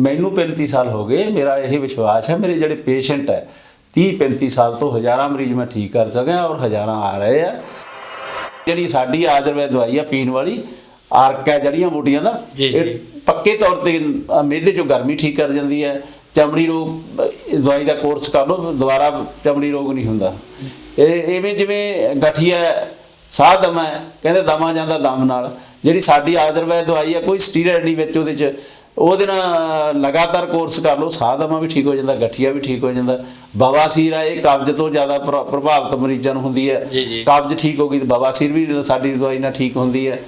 ਮੈਨੂੰ 35 ਸਾਲ ਹੋ ਗਏ ਮੇਰਾ ਇਹ ਵਿਸ਼ਵਾਸ ਹੈ ਮੇਰੇ ਜਿਹੜੇ ਪੇਸ਼ੈਂਟ ਹੈ 30 35 ਸਾਲ ਤੋਂ ਹਜ਼ਾਰਾਂ ਮਰੀਜ਼ ਮੈਂ ਠੀਕ ਕਰ ਸਕਿਆ ਔਰ ਹਜ਼ਾਰਾਂ ਆ ਰਹੇ ਆ। ਜਿਹੜੀ ਸਾਡੀ ਆਯੁਰਵੈਦ ਦਵਾਈ ਆ ਪੀਣ ਵਾਲੀ ਆਰਕ ਜੜੀਆਂ ਬੂਟੀਆਂ ਦਾ। ਇਹ ਪੱਕੇ ਤੌਰ ਤੇ ਅ, ਮਿਹਦੇ ਚੋਂ ਗਰਮੀ ਠੀਕ ਕਰ ਜਾਂਦੀ ਹੈ। ਚਮੜੀ ਰੋਗ ਦਵਾਈ ਦਾ ਕੋਰਸ ਕਰ ਲਓ ਦੁਬਾਰਾ ਚਮੜੀ ਰੋਗ ਨਹੀਂ ਹੁੰਦਾ। ਇਹ ਐਵੇਂ ਜਿਵੇਂ ਗਠੀਆ ਸਾਹ ਦਮਾ ਹੈ, ਕਹਿੰਦੇ ਦਮਾ ਜਾਂਦਾ ਦਮ ਨਾਲ। ਜਿਹੜੀ ਸਾਡੀ ਆਯੁਰਵੈਦ ਦਵਾਈ ਹੈ ਕੋਈ ਸਟੀਰੋਇਡ ਨਹੀਂ ਵਿੱਚ ਉਹਦੇ ਚ ਉਹਦੇ ਨਾਲ ਲਗਾਤਾਰ ਕੋਰਸ ਕਰ ਲਓ ਸਾਹ ਦਮਾ ਵੀ ਠੀਕ ਹੋ ਜਾਂਦਾ ਗਠੀਆ ਵੀ ਠੀਕ ਹੋ ਜਾਂਦਾ। ਬਵਾਸੀਰ ਹੈ ਇਹ ਕਬਜ਼ ਤੋਂ ਜ਼ਿਆਦਾ ਪ੍ਰ- ਪ੍ਰਭਾਵਿਤ ਮਰੀਜ਼ਾਂ ਨੂੰ ਹੁੰਦੀ ਹੈ। ਜੀ, ਜੀ। ਕਬਜ਼ ਠੀਕ ਹੋ ਗਈ ਤਾਂ ਬਵਾਸੀਰ ਵੀ ਸਾਡੀ ਦਵਾਈ ਨਾਲ ਠੀਕ ਹੁੰਦੀ ਹੈ।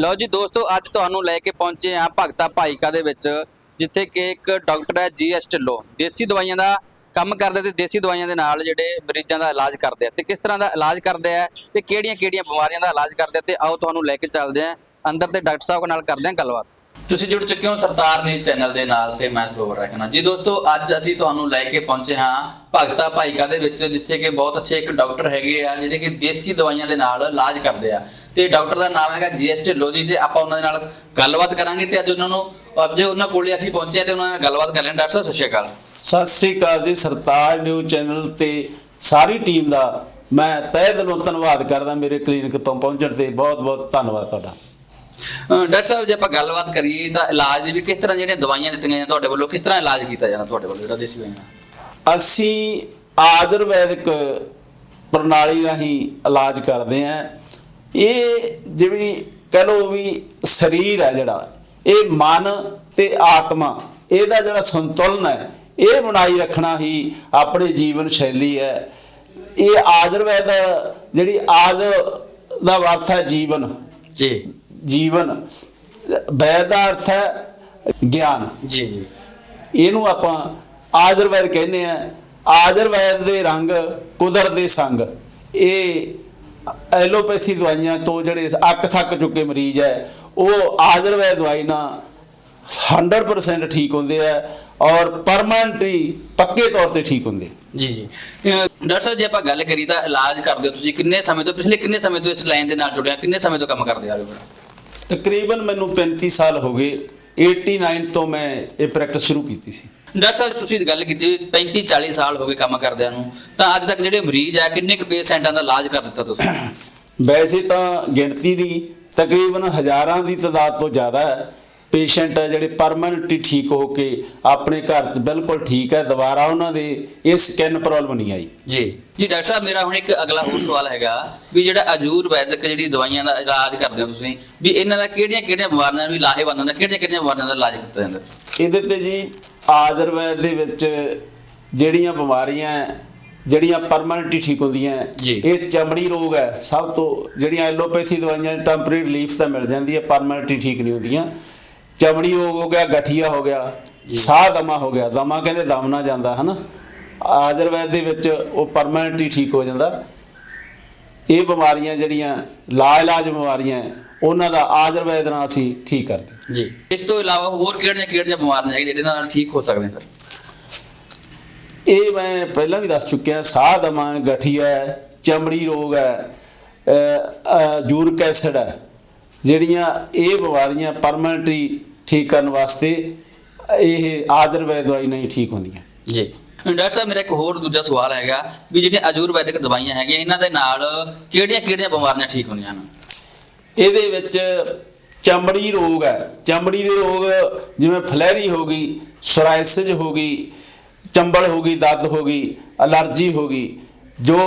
ਲਓ ਜੀ ਦੋਸਤੋ ਅੱਜ ਤੁਹਾਨੂੰ ਲੈ ਕੇ ਪਹੁੰਚੇ ਹਾਂ ਭਗਤਾ ਭਾਈਕਾ ਦੇ ਵਿੱਚ ਜਿੱਥੇ ਕਿ ਇੱਕ ਡਾਕਟਰ ਹੈ ਜੀਐਸ ਢਿੱਲੋਂ। ਦੇਸੀ ਦਵਾਈਆਂ ਦਾ ਕੰਮ ਕਰਦੇ ਤੇ ਦੇਸੀ ਦਵਾਈਆਂ ਦੇ ਨਾਲ ਜਿਹੜੇ ਮਰੀਜ਼ਾਂ ਦਾ ਇਲਾਜ ਕਰਦੇ ਆ। ਤੇ ਕਿਸ ਤਰ੍ਹਾਂ ਦਾ ਇਲਾਜ ਕਰਦੇ ਆ ਤੇ ਕਿਹੜੀਆਂ-ਕਿਹੜੀਆਂ ਬਿਮਾਰੀਆਂ ਦਾ ਇਲਾਜ ਕਰਦੇ ਆ ਤੇ ਆਓ ਤੁਹਾਨੂੰ ਲੈ ਕੇ ਚੱਲਦੇ ਆ। ਅੰਦਰ ਤੇ ਡਾਕਟਰ ਸਾਹਿਬ ਨਾਲ ਕਰਦੇ ਆ ਗੱਲਬਾਤ। ਤੁਸੀਂ ਜੁੜ ਚੁੱਕੇ ਹੋ ਸਰਦਾਰ ਨਿਊਜ਼ ਚੈਨਲ ਦੇ ਨਾਲ ਤੇ ਮੈਂ ਸਰੋਵਰ ਰੱਖਣਾ ਜੀ ਦੋਸਤੋ, ਅੱਜ ਅਸੀਂ ਤੁਹਾਨੂੰ ਲੈ ਕੇ ਪਹੁੰਚੇ ਹਾਂ ਭਗਤਾ ਭਾਈਕਾ ਦੇ ਵਿੱਚ, ਜਿੱਥੇ ਕਿ ਬਹੁਤ ਅੱਛੇ ਇੱਕ ਡਾਕਟਰ ਹੈਗੇ ਆ, ਜਿਹੜੇ ਕਿ ਦੇਸੀ ਦਵਾਈਆਂ ਦੇ ਨਾਲ ਇਲਾਜ ਕਰਦੇ ਆ। ਤੇ ਡਾਕਟਰ ਦਾ ਨਾਮ ਹੈਗਾ ਜੀਐਸ ਢਿੱਲੋਂ ਜੀ ਤੇ ਆਪਾਂ ਉਹਨਾਂ ਦੇ ਨਾਲ ਗੱਲਬਾਤ ਕਰਾਂਗੇ ਤੇ ਅੱਜ ਉਹਨਾਂ ਨੂੰ ਅੱਜ ਉਹਨਾਂ ਕੋਲੇ ਅਸੀਂ ਪਹੁੰਚੇ ਤੇ ਉਹਨਾਂ ਨਾਲ ਗੱਲਬਾਤ ਕਰ ਲੈਣ। ਡਾਕਟਰ ਸਾਹਿਬ, ਸਤਿ ਸ਼੍ਰੀ ਅਕਾਲ। ਸਤਿ ਸ੍ਰੀ ਅਕਾਲ ਜੀ, ਸਰਤਾਜ ਨਿਊਜ਼ ਚੈਨਲ ਤੇ ਸਾਰੀ ਟੀਮ ਦਾ ਮੈਂ ਤਹਿ ਦਿਲੋਂ ਧੰਨਵਾਦ ਕਰਦਾ ਮੇਰੇ ਕਲੀਨਿਕ ਤੋਂ ਪਹੁੰਚਣ ਤੇ। ਬਹੁਤ ਬਹੁਤ ਧੰਨਵਾਦ ਤੁਹਾਡਾ। ਡਾਕਟਰ ਸਾਹਿਬ ਜੇ ਆਪਾਂ ਗੱਲਬਾਤ ਕਰੀਏ ਤਾਂ ਇਲਾਜ ਦੀ ਵੀ ਕਿਸ ਤਰ੍ਹਾਂ ਜਿਹੜੀਆਂ ਦਵਾਈਆਂ ਦਿੱਤੀਆਂ ਜਾਂਦੀਆਂ ਤੁਹਾਡੇ ਵੱਲੋਂ ਕਿਸ ਤਰ੍ਹਾਂ ਇਲਾਜ ਕੀਤਾ ਜਾਂਦਾ ਤੁਹਾਡੇ ਵੱਲੋਂ ਜਿਹੜਾ ਦੇਸੀ ਦਵਾਈਆਂ? ਅਸੀਂ ਆਯੁਰਵੈਦਿਕ ਪ੍ਰਣਾਲੀ ਰਾਹੀਂ ਇਲਾਜ ਕਰਦੇ ਆਂ ਇਹ ਜਿਵੇਂ ਕਹ ਲਓ ਵੀ ਸਰੀਰ ਹੈ ਜਿਹੜਾ ਇਹ ਮਨ ਤੇ ਆਤਮਾ ਇਹਦਾ ਜਿਹੜਾ ਸੰਤੁਲਨ ਹੈ ਇਹ ਬਣਾਈ ਰੱਖਣਾ ਹੀ ਆਪਣੇ ਜੀਵਨ ਸ਼ੈਲੀ ਹੈ। ਇਹ ਆਯੁਰਵੈਦ ਜਿਹੜੀ ਆਜ ਦਾ ਹੈ ਜੀਵਨ। ਜੀ। ਜੀਵਨ ਵੈਦ ਦਾ ਅਰਥ ਹੈ ਗਿਆਨ। ਜੀ ਜੀ। ਇਹਨੂੰ ਆਪਾਂ ਆਯੁਰਵੈਦ ਕਹਿੰਦੇ ਆ। ਆਯੁਰਵੈਦ ਦੇ ਰੰਗ ਕੁਦਰਤ ਦੇ ਸੰਗ। ਇਹ ਐਲੋਪੈਥੀ ਦਵਾਈਆਂ ਤੋਂ ਜਿਹੜੇ ਅੱਕ ਥੱਕ ਚੁੱਕੇ ਮਰੀਜ਼ ਹੈ ਉਹ ਆਯੁਰਵੈਦ ਦਵਾਈ ਨਾਲ 100% ਠੀਕ ਹੁੰਦੇ ਆ ਔਰ ਪਰਮਾਨੈਂਟਲੀ ਪੱਕੇ ਤੌਰ ਤੇ ਠੀਕ ਹੁੰਦੇ ਜੀ ਜੀ। ਡਾਕਟਰ ਸਾਹਿਬ ਜੇ ਆਪਾਂ ਗੱਲ ਕਰੀ ਤਾਂ ਇਲਾਜ ਕਰਦੇ ਹੋ ਤੁਸੀਂ ਕਿੰਨੇ ਸਮੇਂ ਤੋਂ ਪਿਛਲੇ ਕਿੰਨੇ ਸਮੇਂ ਤੋਂ ਇਸ ਲਾਈਨ ਦੇ ਨਾਲ ਜੁੜੇ ਹੋ? ਕਿੰਨੇ ਸਮੇਂ ਤੋਂ ਕੰਮ ਕਰਦੇ ਆ ਰਹੇ ਹੋ? ਤਕਰੀਬਨ ਮੈਨੂੰ 35 ਸਾਲ ਹੋ ਗਏ 89 ਤੋਂ ਮੈਂ ਇਹ ਪ੍ਰੈਕਟਿਸ ਸ਼ੁਰੂ ਕੀਤੀ ਸੀ। ਡਾਕਟਰ ਸਾਹਿਬ ਤੁਸੀਂ ਗੱਲ ਕੀਤੀ 35 40 ਸਾਲ ਹੋ ਗਏ ਕੰਮ ਕਰਦਿਆਂ ਨੂੰ। ਤਾਂ ਅੱਜ ਤੱਕ ਜਿਹੜੇ ਮਰੀਜ਼ ਆ ਕਿੰਨੇ ਕੁ ਪੇਸ਼ੈਂਟਾਂ ਦਾ ਇਲਾਜ ਕਰ ਦਿੱਤਾ ਤੁਸੀਂ? ਵੈਸੇ ਤਾਂ ਗਿਣਤੀ ਦੀ ਤਕਰੀਬਨ ਹਜ਼ਾਰਾਂ ਦੀ ਤਾਦਾਦ ਤੋਂ ਜ਼ਿਆਦਾ ਹੈ। ਪੇਸ਼ੈਂਟ ਹੈ ਜਿਹੜੇ ਪਰਮਨੈਂਟਲੀ ਠੀਕ ਹੋ ਕੇ ਆਪਣੇ ਘਰ 'ਚ ਬਿਲਕੁਲ ਠੀਕ ਹੈ ਦੁਬਾਰਾ ਉਹਨਾਂ ਦੇ ਇਹ ਸਕਿਨ ਪ੍ਰੋਬਲਮ ਨਹੀਂ ਆਈ। ਜੀ। ਜੀ ਡਾਕਟਰ ਸਾਹਿਬ ਮੇਰਾ ਹੁਣ ਇੱਕ ਅਗਲਾ ਹੋਰ ਸਵਾਲ ਹੈਗਾ ਵੀ ਜਿਹੜਾ ਅਜੂਰ ਵੈਦਿਕ ਜਿਹੜੀ ਦਵਾਈਆਂ ਦਾ ਇਲਾਜ ਕਰਦੇ ਹੋ ਤੁਸੀਂ ਵੀ ਇਹਨਾਂ ਦਾ ਕਿਹੜੀਆਂ ਕਿਹੜੀਆਂ ਬਿਮਾਰੀਆਂ ਵੀ ਲਾਹੇਵੰਦ ਹੁੰਦਾ ਕਿਹੜੀਆਂ ਕਿਹੜੀਆਂ ਬਿਮਾਰੀਆਂ ਦਾ ਇਲਾਜ ਕੀਤਾ ਜਾਂਦਾ? ਇਹਦੇ ਤੇ ਜੀ ਆਯੁਰਵੈਦ ਦੇ ਵਿੱਚ ਜਿਹੜੀਆਂ ਬਿਮਾਰੀਆਂ ਜਿਹੜੀਆਂ ਪਰਮਨੈਂਟਲੀ ਠੀਕ ਹੁੰਦੀਆਂ। ਇਹ ਚਮੜੀ ਰੋਗ ਹੈ। ਸਭ ਤੋਂ ਜਿਹੜੀਆਂ ਐਲੋਪੈਥੀ ਦਵਾਈਆਂ ਟੈਂਪਰੇਰੀ ਰਿਲੀਫ ਤਾਂ ਮਿਲ ਜਾਂਦੀ ਹੈ ਪਰਮਨੈਂਟਲੀ ਠੀਕ ਨਹੀਂ ਹੁੰਦੀਆਂ। ਚਮੜੀ ਰੋਗ ਹੋ ਗਿਆ ਗਠੀਆ ਹੋ ਗਿਆ ਸਾਹ ਦਮਾ ਹੋ ਗਿਆ। ਦਮਾ ਕਹਿੰਦੇ ਦਮ ਨਾ ਜਾਂਦਾ ਹਨਾ? ਆਯੁਰਵੈਦ ਦੇ ਵਿੱਚ ਉਹ ਪਰਮਨੈਂਟਲੀ ਠੀਕ ਹੋ ਜਾਂਦਾ। ਇਹ ਬਿਮਾਰੀਆਂ ਜਿਹੜੀਆਂ ਲਾ ਇਲਾਜ ਬਿਮਾਰੀਆਂ ਹੈ, ਉਹਨਾਂ ਦਾ ਆਯੁਰਵੈਦ ਨਾਲ ਅਸੀਂ ਠੀਕ ਕਰਦੇ ਜੀ। ਇਸ ਤੋਂ ਇਲਾਵਾ ਹੋਰ ਕਿਹੜੀਆਂ ਕਿਹੜੀਆਂ ਬਿਮਾਰੀਆਂ ਹੈਗੀਆਂ ਜਿਹਦੇ ਨਾਲ ਠੀਕ ਹੋ ਸਕਦੇ ਨੇ? ਇਹ ਮੈਂ ਪਹਿਲਾਂ ਵੀ ਦੱਸ ਚੁੱਕਿਆ ਸਾਹ ਦਮਾ ਗਠੀਆ ਹੈ, ਚਮੜੀ ਰੋਗ ਹੈ ਜੂਰਿਕ ਐਸਿਡ ਹੈ ਜਿਹੜੀਆਂ ਇਹ ਬਿਮਾਰੀਆਂ ਪਰਮਨੈਂਟਲੀ ਠੀਕ ਕਰਨ ਵਾਸਤੇ ਇਹ ਆਯੁਰਵੈਦ ਦਵਾਈ ਨਹੀਂ ਠੀਕ ਹੁੰਦੀਆਂ। ਜੀ। ਡਾਕਟਰ ਸਾਹਿਬ ਮੇਰਾ ਇੱਕ ਹੋਰ ਦੂਜਾ ਸਵਾਲ ਹੈਗਾ ਵੀ ਜਿਹੜੀਆਂ ਆਯੁਰਵੈਦਿਕ ਦਵਾਈਆਂ ਹੈਗੀਆਂ ਇਹਨਾਂ ਦੇ ਨਾਲ ਕਿਹੜੀਆਂ ਕਿਹੜੀਆਂ ਬਿਮਾਰੀਆਂ ਠੀਕ ਹੁੰਦੀਆਂ ਹਨ? ਇਹਦੇ ਵਿੱਚ ਚਮੜੀ ਰੋਗ ਹੈ। ਚਮੜੀ ਦੇ ਰੋਗ ਜਿਵੇਂ ਫਲੈਰੀ ਹੋ ਗਈ ਸੋਰਾਇਸਿਸ ਹੋ ਗਈ ਚੰਬਲ ਹੋ ਗਈ ਦਰਦ ਹੋ ਗਈ ਅਲਰਜੀ ਹੋ ਗਈ ਜੋ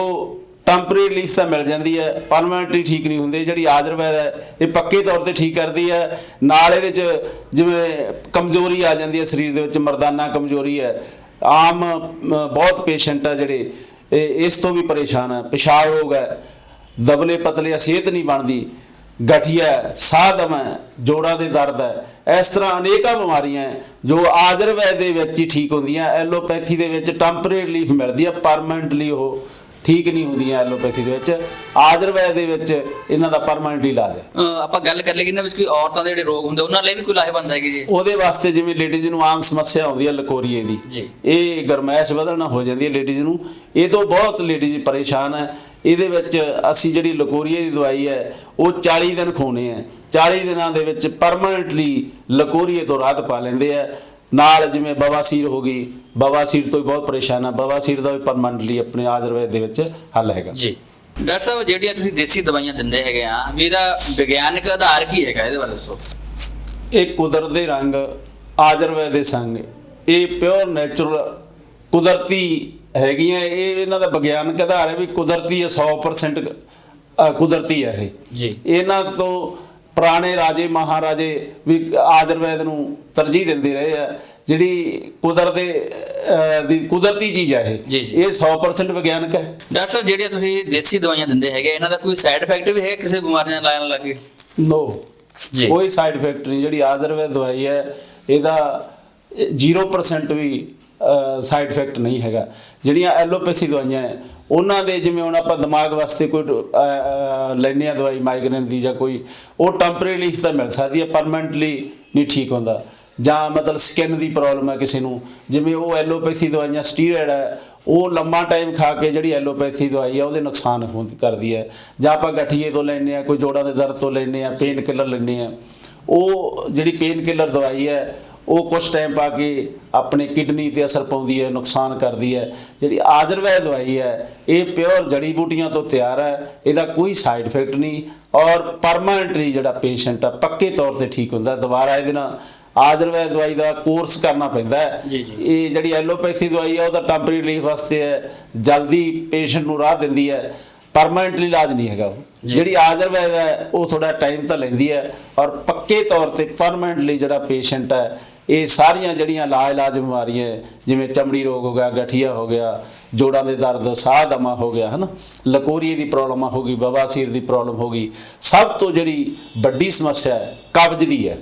ਟੈਂਪਰੇਰੀ ਰਿਲੀਫ ਤਾਂ ਮਿਲ ਜਾਂਦੀ ਹੈ ਪਰਮਨੈਂਟਲੀ ਠੀਕ ਨਹੀਂ ਹੁੰਦੇ ਜਿਹੜੀ ਆਯੁਰਵੈਦ ਹੈ ਇਹ ਪੱਕੇ ਤੌਰ ਤੇ ਠੀਕ ਕਰਦੀ ਹੈ ਨਾਲ ਇਹਦੇ ਚ ਜਿਵੇਂ ਕਮਜ਼ੋਰੀ ਆ ਜਾਂਦੀ ਹੈ ਸਰੀਰ ਦੇ ਵਿੱਚ ਮਰਦਾਨਾ ਕਮਜ਼ੋਰੀ ਹੈ ਆਮ ਬਹੁਤ ਪੇਸ਼ੈਂਟ ਆ ਜਿਹੜੇ ਇਹ ਇਸ ਤੋਂ ਵੀ ਪਰੇਸ਼ਾਨ ਹੈ ਪਿਸ਼ਾਬ ਰੋਗ ਹੈ ਦਬਲੇ ਪਤਲੇ ਸਿਹਤ ਨਹੀਂ ਬਣਦੀ ਗਠੀਆ ਹੈ, ਸਾਹ ਦਮ ਹੈ ਜੋੜਾਂ ਦੇ ਦਰਦ ਹੈ ਇਸ ਤਰ੍ਹਾਂ ਅਨੇਕਾਂ ਬਿਮਾਰੀਆਂ ਜੋ ਆਯੁਰਵੈਦ ਦੇ ਵਿੱਚ ਹੀ ਠੀਕ ਹੁੰਦੀਆਂ ਐਲੋਪੈਥੀ ਦੇ ਵਿੱਚ ਟੈਂਪਰੇਰੀ ਰਿਲੀਫ ਮਿਲਦੀ ਹੈ ਪਰਮਨੈਂਟਲੀ ਉਹ ਠੀਕ ਨਹੀਂ ਹੁੰਦੀਆਂ ਐਲੋਪੈਥੀ ਦੇ ਵਿੱਚ ਆਯੁਰਵੈਦ ਦੇ ਵਿੱਚ ਇਹਨਾਂ ਦਾ ਪਰਮਨੈਂਟਲੀ ਇਲਾਜ ਹੈ। ਆਪਾਂ ਗੱਲ ਕਰ ਲਈਏ ਇਹਨਾਂ ਵਿੱਚ ਕੋਈ ਔਰਤਾਂ ਦੇ ਜਿਹੜੇ ਰੋਗ ਹੁੰਦੇ ਉਹਨਾਂ ਲਈ ਵੀ ਕੋਈ ਲਾਹੇਵੰਦ ਹੈਗੀ ਜੀ? ਉਹਦੇ ਵਾਸਤੇ ਜਿਵੇਂ ਲੇਡੀਜ਼ ਨੂੰ ਆਮ ਸਮੱਸਿਆ ਆਉਂਦੀ ਹੈ ਲਕੋਰੀਏ ਦੀ। ਇਹ ਗਰਮੈਸ਼ ਵਧਣਾ ਹੋ ਜਾਂਦੀ ਹੈ ਲੇਡੀਜ਼ ਨੂੰ। ਇਹ ਤੋਂ ਬਹੁਤ ਲੇਡੀਜ਼ ਪਰੇਸ਼ਾਨ ਹੈ। ਇਹਦੇ ਵਿੱਚ ਅਸੀਂ ਜਿਹੜੀ ਲਕੋਰੀਏ ਦੀ ਦਵਾਈ ਹੈ ਉਹ 40 ਦਿਨ ਖੋਣੇ ਹੈ। 40 ਦਿਨਾਂ ਦੇ ਵਿੱਚ ਪਰਮਨੈਂਟਲੀ ਲਕੋਰੀਏ ਤੋਂ ਰਾਹਤ ਪਾ ਲੈਂਦੇ ਆ ਨਾਲ ਜਿਵੇਂ ਬਵਾਸੀਰ ਹੋ ਗਈ ਬਵਾਸੀਰ ਤੋਂ ਬਹੁਤ ਪਰੇਸ਼ਾਨ ਆ ਬਵਾਸੀਰ ਦਾ ਵੀ ਪਰਮਨੈਂਟਲੀ ਆਪਣੇ ਆਯੁਰਵੇਦ ਦੇ ਵਿੱਚ ਹੱਲ ਹੈਗਾ। ਜੀ। ਡਾਕਟਰ ਸਾਹਿਬ ਜਿਹੜੀਆਂ ਤੁਸੀਂ ਦੇਸੀ ਦਵਾਈਆਂ ਦਿੰਦੇ ਹੈਗੇ ਆ ਵੀ ਇਹਦਾ ਵਿਗਿਆਨਕ ਆਧਾਰ ਕੀ ਹੈਗਾ ਇਹਦੇ ਬਾਰੇ ਦੱਸੋ? ਇਹ ਕੁਦਰਤ ਦੇ ਰੰਗ ਆਯੁਰਵੇਦ ਦੇ ਸੰਗ ਇਹ ਪਿਓਰ ਨੇਚਰਲ ਕੁਦਰਤੀ ਹੈਗੀਆਂ ਇਹ ਇਹਨਾਂ ਦਾ ਵਿਗਿਆਨਕ ਆਧਾਰ ਹੈ ਵੀ ਕੁਦਰਤੀ ਹੈ 100% ਅ, ਕੁਦਰਤੀ ਹੈ ਇਹ। ਜੀ। ਇਹਨਾਂ ਤੋਂ ਪੁਰਾਣੇ ਰਾਜੇ ਮਹਾਰਾਜੇ ਵੀ ਆਯੁਰਵੇਦ ਨੂੰ ਤਰਜੀਹ ਦਿੰਦੇ ਰਹੇ ਆ। ਜਿਹੜੀ ਕੁਦਰਤ ਦੇ ਦੀ ਕੁਦਰਤੀ ਚੀਜ਼ ਹੈ ਇਹ। ਇਹ 100% ਵਿਗਿਆਨਕ ਹੈ। ਡਾਕਟਰ ਸਾਹਿਬ ਜਿਹੜੀਆਂ ਤੁਸੀਂ ਦੇਸੀ ਦਵਾਈਆਂ ਦਿੰਦੇ ਹੈਗੇ ਇਹਨਾਂ ਦਾ ਕੋਈ ਸਾਈਡ ਇਫੈਕਟ ਵੀ ਹੈ ਕਿਸੇ ਬਿਮਾਰੀ ਨਾਲ ਲੱਗੇ ਨੋ। ਜੀ। ਕੋਈ ਸਾਈਡ ਇਫੈਕਟ ਨਹੀਂ। ਜਿਹੜੀ ਆਯੁਰਵੇਦ ਦਵਾਈ ਹੈ ਇਹਦਾ 0% ਵੀ ਸਾਈਡ ਇਫੈਕਟ ਨਹੀਂ ਹੈਗਾ। ਜਿਹੜੀਆਂ ਐਲੋਪੈਥੀ ਦਵਾਈਆਂ ਹੈ ਉਹਨਾਂ ਦੇ ਜਿਵੇਂ ਹੁਣ ਆਪਾਂ ਦਿਮਾਗ ਵਾਸਤੇ ਕੋਈ ਲੈਨੇ ਆ ਦਵਾਈ ਮਾਈਗ੍ਰੇਨ ਦੀ ਜਾਂ ਕੋਈ, ਉਹ ਟੈਂਪਰੇਰੀ ਤਾਂ ਮਿਲ ਸਕਦੀ ਹੈ ਪਰਮਨੈਂਟਲੀ ਨਹੀਂ ਠੀਕ ਹੁੰਦਾ। ਜਾਂ ਮਤਲਬ ਸਕਿਨ ਦੀ ਪ੍ਰੋਬਲਮ ਹੈ ਕਿਸੇ ਨੂੰ। ਜਿਵੇਂ ਉਹ ਐਲੋਪੈਥੀ ਦਵਾਈਆਂ ਸਟੀਰੋਇਡ ਹੈ, ਉਹ ਲੰਮਾ ਟਾਈਮ ਖਾ ਕੇ ਜਿਹੜੀ ਐਲੋਪੈਥੀ ਦਵਾਈ ਹੈ, ਉਹਦੇ ਨੁਕਸਾਨ ਹੁੰਦ ਕਰਦੀ ਹੈ। ਜਾਂ ਆਪਾਂ ਗਠੀਏ ਤੋਂ ਲੈਨੇ ਆ ਕੋਈ ਜੋੜਾਂ ਦੇ ਦਰਦ ਤੋਂ ਲੈਨੇ ਆ ਪੇਨ ਕਿਲਰ ਲੈਨੇ ਆ ਉਹ ਜਿਹੜੀ ਪੇਨ ਕਿਲਰ ਦਵਾਈ ਹੈ ਉਹ ਕੁਝ ਟਾਈਮ ਪਾ ਕੇ ਆਪਣੇ ਕਿਡਨੀ ਤੇ ਅਸਰ ਪਾਉਂਦੀ ਹੈ ਨੁਕਸਾਨ ਕਰਦੀ ਹੈ ਜਿਹੜੀ ਆਯੁਰਵੈਦ ਦਵਾਈ ਹੈ ਇਹ ਪਿਓਰ ਜੜੀ ਬੂਟੀਆਂ ਤੋਂ ਤਿਆਰ ਹੈ ਇਹਦਾ ਕੋਈ ਸਾਈਡ ਇਫੈਕਟ ਨਹੀਂ ਔਰ ਪਰਮਾਨੈਂਟਲੀ ਜਿਹੜਾ ਪੇਸ਼ੈਂਟ ਆ ਪੱਕੇ ਤੌਰ ਤੇ ਠੀਕ ਹੁੰਦਾ ਦੁਬਾਰਾ ਇਹਦੇ ਨਾਲ ਆਯੁਰਵੈਦ ਦਵਾਈ ਦਾ ਕੋਰਸ ਕਰਨਾ ਪੈਂਦਾ ਹੈ। ਇਹ ਜਿਹੜੀ ਐਲੋਪੈਥੀ ਦਵਾਈ ਹੈ ਉਹ ਤਾਂ ਟੈਂਪਰੇਰੀ ਰਿਲੀਫ ਵਾਸਤੇ ਹੈ ਜਲਦੀ ਪੇਸ਼ੈਂਟ ਨੂੰ ਰਾਹ ਦਿੰਦੀ ਹੈ ਪਰਮਾਨੈਂਟਲੀ ਇਲਾਜ ਨਹੀਂ ਹੈਗਾ। ਜਿਹੜੀ ਆਯੁਰਵੈਦ ਹੈ ਉਹ ਥੋੜਾ ਟਾਈਮ ਤਾਂ ਲੈਂਦੀ ਹੈ ਔਰ ਪੱਕੇ ਤੌਰ ਤੇ ਪਰਮਾਨੈਂਟਲੀ ਜਿਹੜਾ ਪੇਸ਼ੈਂਟ ਹੈ ਇਹ ਸਾਰੀਆਂ ਜਿਹੜੀਆਂ ਲਾਜ ਇਲਾਜ ਬਿਮਾਰੀਆਂ ਜਿਵੇਂ ਚਮੜੀ ਰੋਗ ਹੋ ਗਿਆ, ਗਠੀਆ ਹੋ ਗਿਆ, ਜੋੜਾਂ ਦੇ ਦਰਦ, ਸਾਹ ਦਮਾ ਹੋ ਗਿਆ, ਹਨਾ? ਲਕੋਰੀਏ ਦੀ ਪ੍ਰੋਬਲਮ ਹੋ ਗਈ ਬਵਾਸੀਰ ਦੀ ਪ੍ਰੋਬਲਮ ਹੋ ਗਈ। ਸਭ ਤੋਂ ਜਿਹੜੀ ਵੱਡੀ ਸਮੱਸਿਆ ਹੈ, ਕਬਜ਼ ਦੀ ਹੈ।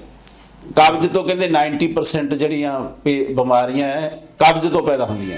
ਕਬਜ਼ ਤੋਂ ਕਹਿੰਦੇ 90% ਜਿਹੜੀਆਂ ਪੇ- ਬਿਮਾਰੀਆਂ ਹੈ, ਕਬਜ਼ ਤੋਂ ਪੈਦਾ ਹੁੰਦੀਆਂ।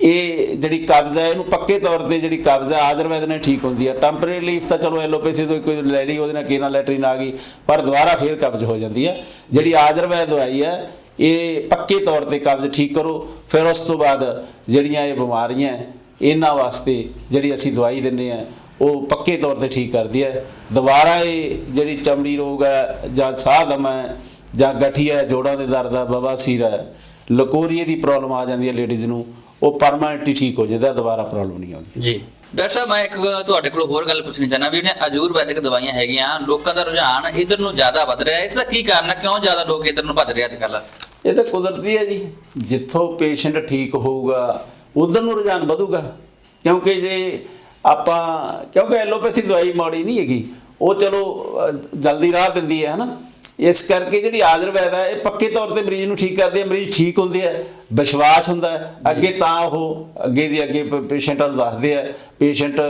ਇਹ ਜਿਹੜੀ ਕਬਜ਼ ਹੈ, ਇਹਨੂੰ ਪੱਕੇ ਤੌਰ ਤੇ ਜਿਹੜੀ ਕਬਜ਼ ਹੈ ਆਯੁਰਵੈਦ ਨਾਲ ਠੀਕ ਹੁੰਦੀ ਹੈ। ਟੈਂਪਰੇਰੀ ਤਾਂ ਚਲੋ ਐਲੋਪੈਥੀ ਤੋਂ ਕੋਈ ਲੈ ਲਈ, ਉਹਦੇ ਨਾਲ ਕੀਨਾ ਲੈਟਰੀਨ ਆ ਗਈ, ਪਰ ਦੁਬਾਰਾ ਫੇਰ ਕਬਜ਼ ਹੋ ਜਾਂਦੀ ਹੈ। ਜਿਹੜੀ ਆਯੁਰਵੈਦ ਦਵਾਈ ਹੈ, ਇਹ ਪੱਕੇ ਤੌਰ ਤੇ ਕਬਜ਼ ਠੀਕ ਕਰੋ, ਫਿਰ ਉਸ ਤੋਂ ਬਾਅਦ ਜਿਹੜੀਆਂ ਇਹ ਬਿਮਾਰੀਆਂ ਇਹਨਾਂ ਵਾਸਤੇ ਜਿਹੜੀ ਅਸੀਂ ਦਵਾਈ ਦਿੰਨੇ ਆ ਉਹ ਪੱਕੇ ਤੌਰ ਤੇ ਠੀਕ ਕਰਦੀ ਹੈ। ਦੁਬਾਰਾ ਇਹ ਜਿਹੜੀ ਚਮੜੀ ਰੋਗ ਹੈ, ਜਾਂ ਸਾਹ ਦਮ ਹੈ, ਜਾਂ ਗਠੀਆ ਜੋੜਾਂ ਦੇ ਦਰਦ ਹੈ, ਬਵਾਸੀਰ ਹੈ, ਲਕੋਰੀਏ ਦੀ ਪ੍ਰੋਬਲਮ ਆ ਜਾਂਦੀ ਹੈ ਲੇਡੀਜ਼ ਨੂੰ। ਉਹ ਪਰਮਾਨੈਂਟਲੀ ਠੀਕ ਹੋ ਜਾਂਦਾ ਦੁਬਾਰਾ ਪ੍ਰੋਬਲਮ ਨਹੀਂ ਆਉਂਦੀ। ਜੀ। ਡਾਕਟਰ ਸਾਹਿਬ ਮੈਂ ਇੱਕ ਤੁਹਾਡੇ ਕੋਲ ਹੋਰ ਗੱਲ ਪੁੱਛਣੀ ਚਾਹਨਾ ਵੀ ਜਿਹੜੀਆਂ ਆਯੁਰਵੈਦਿਕ ਦਵਾਈਆਂ ਹੈਗੀਆਂ ਲੋਕਾਂ ਦਾ ਰੁਝਾਨ ਇਧਰ ਨੂੰ ਜ਼ਿਆਦਾ ਵੱਧ ਰਿਹਾ ਹੈ। ਇਸ ਦਾ ਕੀ ਕਾਰਨ ਹੈ? ਕਿਉਂ ਜ਼ਿਆਦਾ ਲੋਕ ਇਧਰ ਨੂੰ ਭੱਜ ਰਹੇ ਅੱਜ ਕੱਲ੍ਹ ਇਹ ਤਾਂ ਕੁਦਰਤੀ ਹੈ ਜੀ। ਜਿੱਥੋਂ ਪੇਸ਼ੈਂਟ ਠੀਕ ਹੋਊਗਾ ਉਧਰ ਨੂੰ ਰੁਝਾਨ ਵਧੂਗਾ। ਕਿਉਂਕਿ ਜੇ ਆਪਾਂ ਕਿਉਂਕਿ ਐਲੋਪੈਥੀ ਦਵਾਈ ਮਾੜੀ ਨਹੀਂ ਹੈਗੀ। ਉਹ ਚਲੋ ਜਲਦੀ ਰਾਹ ਦਿੰਦੀ ਹੈ ਹਨਾ? ਇਸ ਕਰਕੇ ਜਿਹੜੀ ਆਯੁਰਵੈਦ ਹੈ ਇਹ ਪੱਕੇ ਤੌਰ ਤੇ ਮਰੀਜ਼ ਨੂੰ ਠੀਕ ਕਰਦੀ ਹੈ ਮਰੀਜ਼ ਠੀਕ ਹੁੰਦੇ ਆ ਵਿਸ਼ਵਾਸ ਹੁੰਦਾ ਅੱਗੇ ਤਾਂ ਉਹ ਅੱਗੇ ਦੀ ਅੱਗੇ ਪੇਸ਼ੈਂਟਾਂ ਨੂੰ ਦੱਸਦੇ ਆ ਪੇਸ਼ੈਂਟ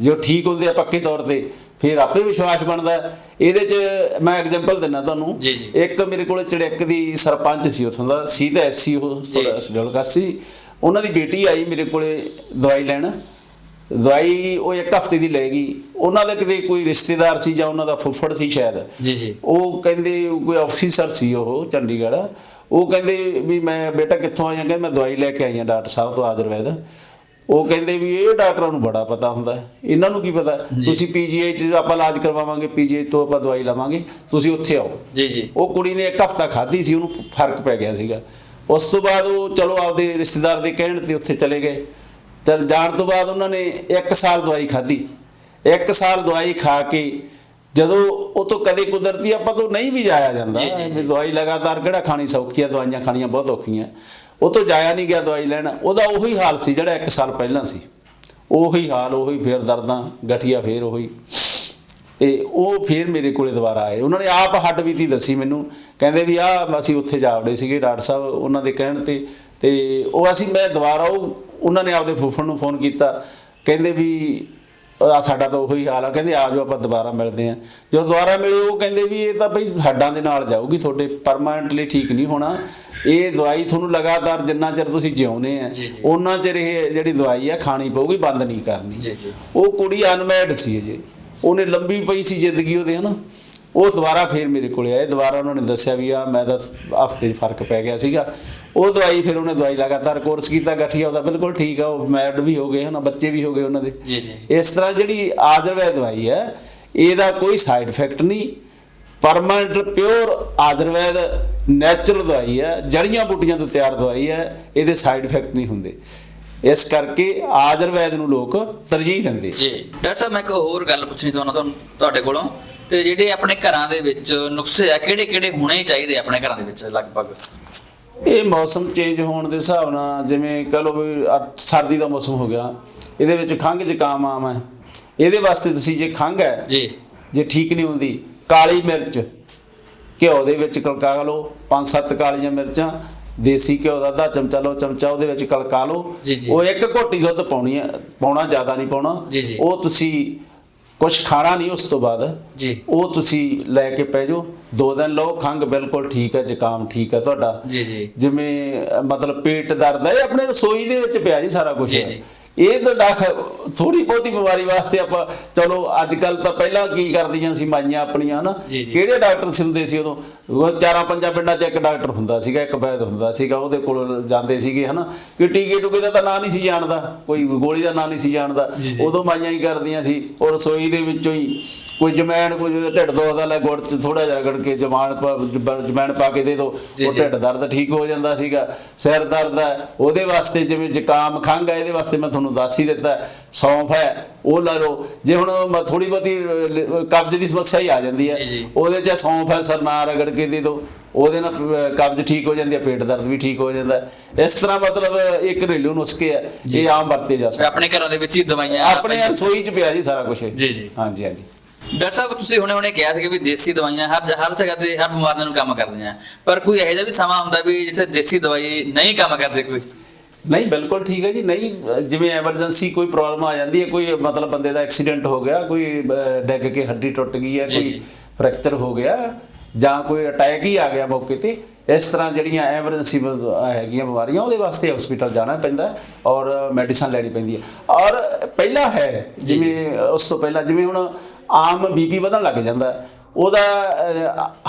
ਜੋ ਠੀਕ ਹੁੰਦੇ ਆ ਪੱਕੇ ਤੌਰ ਤੇ ਫਿਰ ਆਪੇ ਵਿਸ਼ਵਾਸ ਬਣਦਾ। ਇਹਦੇ 'ਚ ਮੈਂ ਐਗਜ਼ਾਮਪਲ ਦਿੰਦਾ ਤੁਹਾਨੂੰ। ਇੱਕ ਮੇਰੇ ਕੋਲ ਚੜਿੱਕ ਦੀ ਸਰਪੰਚ ਸੀ ਉਥੋਂ ਦਾ ਸੀ ਤਾਂ ਐਸਸੀ ਉਹ ਸ਼ਡਿਊਲ ਕਾਸਟ ਸੀ। ਉਹਨਾਂ ਦੀ ਬੇਟੀ ਆਈ ਮੇਰੇ ਕੋਲੇ ਦਵਾਈ ਲੈਣ। ਦਵਾਈ ਉਹ ਇੱਕ ਹਫ਼ਤੇ ਦੀ ਲੈ ਗਈ ਉਹਨਾਂ ਦਾ ਕਿਤੇ ਕੋਈ ਰਿਸ਼ਤੇਦਾਰ ਸੀ ਜਾਂ ਉਹਨਾਂ ਦਾ ਫੁੱਫੜ ਸੀ ਸ਼ਾਇਦ। ਜੀ ਜੀ। ਉਹ ਕਹਿੰਦੇ ਕੋਈ ਆਫੀਸਰ ਸੀ ਉਹ ਚੰਡੀਗੜ੍ਹ। ਉਹ ਕਹਿੰਦੇ ਵੀ ਮੈਂ ਬੇਟਾ ਕਿੱਥੋਂ ਆਇਆ ਕਹਿੰਦਾ ਮੈਂ ਦਵਾਈ ਲੈ ਕੇ ਹਾਂ ਡਾਕਟਰ ਸਾਹਿਬ ਤੋਂ ਆਯੁਰਵੈਦ। ਉਹ ਕਹਿੰਦੇ ਵੀ ਇਹ ਡਾਕਟਰਾਂ ਨੂੰ ਬੜਾ ਪਤਾ ਹੁੰਦਾ। ਇਹਨਾਂ ਨੂੰ ਕੀ ਪਤਾ? ਤੁਸੀਂ ਪੀਜੀਆਈ ਚ ਆਪਾਂ ਇਲਾਜ ਕਰਵਾਵਾਂਗੇ ਪੀਜੀਆਈ ਤੋਂ ਆਪਾਂ ਦਵਾਈ ਲਵਾਂਗੇ। ਤੁਸੀਂ ਉੱਥੇ ਆਓ। ਜੀ ਜੀ। ਉਹ ਕੁੜੀ ਨੇ ਇੱਕ ਹਫਤਾ ਖਾਧੀ ਸੀ ਉਹਨੂੰ ਫ਼ਰਕ ਪੈ ਗਿਆ ਸੀਗਾ। ਉਸ ਤੋਂ ਬਾਅਦ ਉਹ ਚਲੋ ਆਪਦੇ ਰਿਸ਼ਤੇਦਾਰ ਦੇ ਕਹਿਣ ਤੇ ਉੱਥੇ ਚਲੇ ਗਏ। ਚਲ ਜਾਣ ਤੋਂ ਬਾਅਦ ਉਹਨਾਂ ਨੇ 1 ਸਾਲ ਦਵਾਈ ਖਾਧੀ। 1 ਸਾਲ ਦਵਾਈ ਖਾ ਕੇ ਜਦੋਂ ਉਹ ਤੋਂ ਕਦੇ ਕੁਦਰਤੀ ਆਪਾਂ ਤੋਂ ਨਹੀਂ ਵੀ ਜਾਇਆ ਜਾਂਦਾ। ਵੀ ਦਵਾਈ ਲਗਾਤਾਰ ਕਿਹੜਾ ਖਾਣੀ ਸੌਖੀ ਆ ਦਵਾਈਆਂ ਖਾਣੀਆਂ ਬਹੁਤ ਔਖੀਆਂ। ਉਹ ਤੋਂ ਜਾਇਆ ਨਹੀਂ ਗਿਆ ਦਵਾਈ ਲੈਣ। ਉਹਦਾ ਉਹੀ ਹਾਲ ਸੀ ਜਿਹੜਾ 1 ਸਾਲ ਪਹਿਲਾਂ ਸੀ। ਉਹੀ ਹਾਲ ਉਹੀ ਫੇਰ ਦਰਦਾਂ ਗਠੀਆ ਫੇਰ ਉਹੀ। ਤੇ ਉਹ ਫੇਰ ਮੇਰੇ ਕੋਲੇ ਦੁਬਾਰਾ ਆਏ। ਉਹਨਾਂ ਨੇ ਆਪ ਹੱਡ ਬੀਤੀ ਦੱਸੀ ਮੈਨੂੰ। ਕਹਿੰਦੇ ਵੀ ਆ ਅਸੀਂ ਉੱਥੇ ਜਾਵੜੇ ਸੀਗੇ ਡਾਕਟਰ ਸਾਹਿਬ ਉਹਨਾਂ ਦੇ ਕਹਿਣ ਤੇ। ਤੇ ਉਹ ਅਸੀਂ ਮੈਂ ਦੁਬਾਰਾ ਉਹ ਉਹਨਾਂ ਨੇ ਆਪਦੇ ਫੁੱਫੜ ਨੂੰ ਫੋਨ ਕੀਤਾ। ਕਹਿੰਦੇ ਵੀ ਆ ਸਾਡਾ ਤਾਂ ਉਹੀ ਹਾਲ ਆ। ਕਹਿੰਦੇ ਆ ਜਾਓ ਆਪਾਂ ਦੁਬਾਰਾ ਮਿਲਦੇ ਆ ਜਦੋਂ ਦੁਬਾਰਾ ਮਿਲੇ ਉਹ ਕਹਿੰਦੇ ਵੀ ਇਹ ਤਾਂ ਬਈ ਹੱਡਾਂ ਦੇ ਨਾਲ ਜਾਊਗੀ ਤੁਹਾਡੇ ਪਰਮਾਨੈਂਟਲੀ ਠੀਕ ਨਹੀਂ ਹੋਣਾ। ਇਹ ਦਵਾਈ ਤੁਹਾਨੂੰ ਲਗਾਤਾਰ ਜਿੰਨਾ ਚਿਰ ਤੁਸੀਂ ਜਿਉਂਦੇ ਆ ਜੀ, ਜੀ। ਉਹਨਾਂ ਚਿਰ ਇਹ ਜਿਹੜੀ ਦਵਾਈ ਆ ਖਾਣੀ ਪਊਗੀ ਬੰਦ ਨਹੀਂ ਕਰਨੀ। ਜੀ ਜੀ। ਉਹ ਕੁੜੀ ਅਨਮੈਰਿਡ ਸੀ ਅਜੇ। ਉਹਨੇ ਲੰਬੀ ਪਈ ਸੀ ਜ਼ਿੰਦਗੀ ਉਹਦੇ ਹਨਾ। ਉਹ ਦੁਬਾਰਾ ਫੇਰ ਮੇਰੇ ਕੋਲੇ ਆਏ। ਦੁਬਾਰਾ ਉਹਨਾਂ ਨੇ ਦੱਸਿਆ ਵੀ ਆ ਮੈਂ ਤਾਂ ਹਫ਼ਤੇ ਫ਼ਰਕ ਪੈ ਗਿਆ ਸੀਗਾ। ਉਹ ਦਵਾਈ ਫਿਰ ਉਹਨੇ ਦਵਾਈ ਲਗਾਤਾਰ ਕੋਰਸ ਕੀਤਾ ਗਠੀਆ ਉਹਦਾ ਬਿਲਕੁਲ ਠੀਕ ਆ ਉਹ ਮੈਰਿਡ ਵੀ ਹੋ ਗਏ ਹਨਾ ਬੱਚੇ ਵੀ ਹੋ ਗਏ ਉਹਨਾਂ ਦੇ। ਜੀ ਜੀ। ਇਸ ਤਰ੍ਹਾਂ ਜਿਹੜੀ ਆਯੁਰਵੈਦ ਦਵਾਈ ਹੈ ਇਹਦਾ ਕੋਈ ਸਾਈਡ ਇਫੈਕਟ ਨਹੀਂ ਪਰਮਾਨੈਂਟ ਪਿਓਰ ਆਯੁਰਵੈਦ ਨੈਚੁਰਲ ਦਵਾਈ ਹੈ ਜੜੀਆਂ ਬੂਟੀਆਂ ਤੋਂ ਤਿਆਰ ਦਵਾਈ ਹੈ ਇਹਦੇ ਸਾਈਡ ਇਫੈਕਟ ਨਹੀਂ ਹੁੰਦੇ। ਇਸ ਕਰਕੇ ਆਯੁਰਵੈਦ ਨੂੰ ਲੋਕ ਤਰਜੀਹ ਦਿੰਦੇ। ਜੀ ਡਾਕਟਰ ਸਾਹਿਬ ਮੈਂ ਇੱਕ ਹੋਰ ਗੱਲ ਪੁੱਛਣੀ ਤੁਹਾਨੂੰ ਤੁਹਾਡੇ ਕੋਲੋਂ ਤੇ ਜਿਹੜੇ ਆਪਣੇ ਘਰਾਂ ਦੇ ਵਿੱਚ ਨੁਕਸੇ ਆ ਕਿਹੜੇ ਕਿਹੜੇ ਹੋਣੇ ਚਾਹੀਦੇ ਆਪਣੇ ਘਰਾਂ ਦੇ ਵਿੱਚ ਲਗਭਗ? ਇਹ ਮੌਸਮ ਚੇਂਜ ਹੋਣ ਦੇ ਹਿਸਾਬ ਨਾਲ ਜਿਵੇਂ ਕਹ ਲਓ ਵੀ ਸਰਦੀ ਦਾ ਮੌਸਮ ਹੋ ਗਿਆ ਇਹਦੇ ਵਿੱਚ ਖੰਘ ਜ਼ੁਕਾਮ ਆਮ ਹੈ ਇਹਦੇ ਵਾਸਤੇ ਤੁਸੀਂ ਜੇ ਖੰਘ ਹੈ ਜੀ ਜੇ ਠੀਕ ਨਹੀਂ ਹੁੰਦੀ ਕਾਲੀ ਮਿਰਚ ਘਿਓ ਦੇ ਵਿੱਚ ਕਲਕਾ ਲਓ ਪੰਜ ਸੱਤ ਕਾਲੀਆਂ ਮਿਰਚਾਂ ਦੇਸੀ ਘਿਓ ਦਾ ਅੱਧਾ ਚਮਚਾ ਲਓ ਚਮਚਾ ਉਹਦੇ ਵਿੱਚ ਕਲਕਾ ਲਓ। ਉਹ ਇੱਕ ਘੋਟੀ ਦੁੱਧ ਪਾਉਣੀ ਹੈ ਪਾਉਣਾ ਜ਼ਿਆਦਾ ਨਹੀਂ ਪਾਉਣਾ। ਉਹ ਤੁਸੀਂ ਕੁਝ ਖਾਣਾ ਨਹੀਂ ਉਸ ਤੋਂ ਬਾਅਦ ਜੀ। ਉਹ ਤੁਸੀਂ ਲੈ ਕੇ ਪੈ ਜਾਓ। ਦੋ ਦਿਨ ਲਓ ਖੰਘ ਬਿਲਕੁਲ ਠੀਕ ਹੈ ਜ਼ੁਕਾਮ ਠੀਕ ਹੈ ਤੁਹਾਡਾ। ਜੀ ਜੀ। ਜਿਵੇਂ ਮਤਲਬ ਪੇਟ ਦਰਦ ਹੈ ਇਹ ਆਪਣੇ ਰਸੋਈ ਦੇ ਵਿੱਚ ਪਿਆ ਜੀ ਸਾਰਾ ਕੁਝ ਜੀ, ਜੀ। ਇਹ ਤਾਂ ਡਾਕ ਥੋੜੀ ਬਹੁਤੀ ਬਿਮਾਰੀ ਵਾਸਤੇ ਆਪਾਂ ਚਲੋ ਅੱਜ ਕੱਲ ਤਾਂ ਪਹਿਲਾਂ ਕੀ ਕਰਦੀਆਂ ਸੀ ਮਾਈਆਂ ਆਪਣੀਆਂ ਹਨਾ। ਕਿਹੜੇ ਡਾਕਟਰ ਸਿੰਦੇ ਸੀ ਉਦੋਂ? ਚਾਰਾਂ ਪੰਜਾਂ ਪਿੰਡਾਂ 'ਚ ਇੱਕ ਡਾਕਟਰ ਹੁੰਦਾ ਸੀਗਾ ਇੱਕ ਵੈਦ ਹੁੰਦਾ ਸੀਗਾ ਉਹਦੇ ਕੋਲ ਜਾਂਦੇ ਸੀਗੇ ਹਨਾ ਕਿ ਟੀਕੇ ਟੂਕੇ ਦਾ ਤਾਂ ਨਾਂ ਨਹੀਂ ਸੀ ਜਾਣਦਾ ਕੋਈ ਗੋਲੀ ਦਾ ਨਾਂ ਨਹੀਂ ਸੀ ਜਾਣਦਾ। ਉਦੋਂ ਮਾਈਆਂ ਹੀ ਕਰਦੀਆਂ ਸੀ ਉਹ ਰਸੋਈ ਦੇ ਵਿੱਚੋਂ ਹੀ ਕੋਈ ਜਮੈਣ ਕੋਈ ਢਿੱਡ ਦੁਖਦਾ ਲੈ ਗੁੜ 'ਚ ਥੋੜਾ ਜਿਹਾ ਰਗੜ ਕੇ ਜਮਾਨ ਜਮੈਣ ਪਾ ਕੇ ਦੇ ਜੀ, ਉਹ। ਢਿੱਡ ਦਰਦ ਠੀਕ ਹੋ ਜਾਂਦਾ ਸੀਗਾ ਸਿਰ ਦਰਦ ਹੈ ਉਹਦੇ ਵਾਸਤੇ ਜਿਵੇਂ ਜ਼ੁਕਾਮ ਖੰਘ ਹੈ ਇਹਦੇ ਵਾਸਤੇ ਮੈਂ ਤੁਹਾਨੂੰ ਦੱਸ ਹੀ ਦਿੱਤਾ ਸੌਂਫ ਹੈ ਉਹ ਲਾ ਲਓ। ਜੇ ਹੁਣ ਥੋੜੀ ਲ- ਕਬਜ਼ ਦੀ ਸਮੱਸਿਆ ਹੀ ਆ ਜਾਂਦੀ ਹੈ। ਉਹਦੇ 'ਚ ਸੌਂਫ ਹੈ ਸਰਨਾ ਰਗੜ ਕੇ ਦੇ ਦਿਓ ਉਹਦੇ ਨਾਲ ਕਬਜ਼ ਠੀਕ ਹੋ ਜਾਂਦੀ ਹੈ ਪੇਟ ਦਰਦ ਵੀ ਠੀਕ ਹੋ ਜਾਂਦਾ। ਇਸ ਤਰ੍ਹਾਂ ਮਤਲਬ ਇਹ ਘਰੇਲੂ ਨੁਸਖੇ ਹੈ ਇਹ ਆਮ ਵਰਤੇ ਜਾ ਸਕਦੇ। ਆਪਣੇ ਘਰਾਂ ਦੇ ਵਿੱਚ ਹੀ ਦਵਾਈਆਂ ਆਪਣੇ ਰਸੋਈ 'ਚ ਪਿਆ ਜੀ ਸਾਰਾ ਕੁਝ ਜੀ, ਜੀ। ਹਾਂਜੀ ਹਾਂਜੀ। ਡਾਕਟਰ ਸਾਹਿਬ ਤੁਸੀਂ ਹੁਣੇ ਹੁਣੇ ਕਿਹਾ ਸੀ ਕਿ ਵੀ ਦੇਸੀ ਦਵਾਈਆਂ ਹਰ ਹਰ ਜਗ੍ਹਾ ਤੇ ਹਰ ਬਿਮਾਰੀਆਂ ਨੂੰ ਕੰਮ ਕਰਦੀਆਂ। ਪਰ ਕੋਈ ਇਹੋ ਜਿਹਾ ਵੀ ਸਮਾਂ ਹੁੰਦਾ ਵੀ ਜਿੱਥੇ ਦੇਸੀ ਦਵਾਈ ਨਹੀਂ ਕੰਮ ਕਰਦੇ ਕੋਈ? ਨਹੀਂ ਬਿਲਕੁਲ ਠੀਕ ਹੈ ਜੀ। ਨਹੀਂ ਜਿਵੇਂ ਐਮਰਜੈਂਸੀ ਕੋਈ ਪ੍ਰੋਬਲਮ ਆ ਜਾਂਦੀ ਹੈ ਕੋਈ ਮਤਲਬ ਬੰਦੇ ਦਾ ਐਕਸੀਡੈਂਟ ਹੋ ਗਿਆ ਕੋਈ ਡਿੱਗ ਕੇ ਹੱਡੀ ਟੁੱਟ ਗਈ ਹੈ ਕੋਈ। ਫ੍ਰੈਕਚਰ ਹੋ ਗਿਆ ਜਾਂ ਕੋਈ ਅਟੈਕ ਹੀ ਆ ਗਿਆ ਮੌਕੇ ਤੇ ਇਸ ਤਰ੍ਹਾਂ ਜਿਹੜੀਆਂ ਐਮਰਜੈਂਸੀ ਹੈਗੀਆਂ ਬਿਮਾਰੀਆਂ ਉਹਦੇ ਵਾਸਤੇ ਹਸਪੀਟਲ ਜਾਣਾ ਪੈਂਦਾ ਔਰ ਮੈਡੀਸਨ ਲੈਣੀ ਪੈਂਦੀ ਹੈ। ਔਰ ਪਹਿਲਾਂ ਹੈ ਜਿਵੇਂ ਉਸ ਤੋਂ ਪਹਿਲਾਂ ਜਿਵੇਂ ਹੁਣ ਆਮ ਬੀਪੀ ਵਧਣ ਲੱਗ ਜਾਂਦਾ ਉਹਦਾ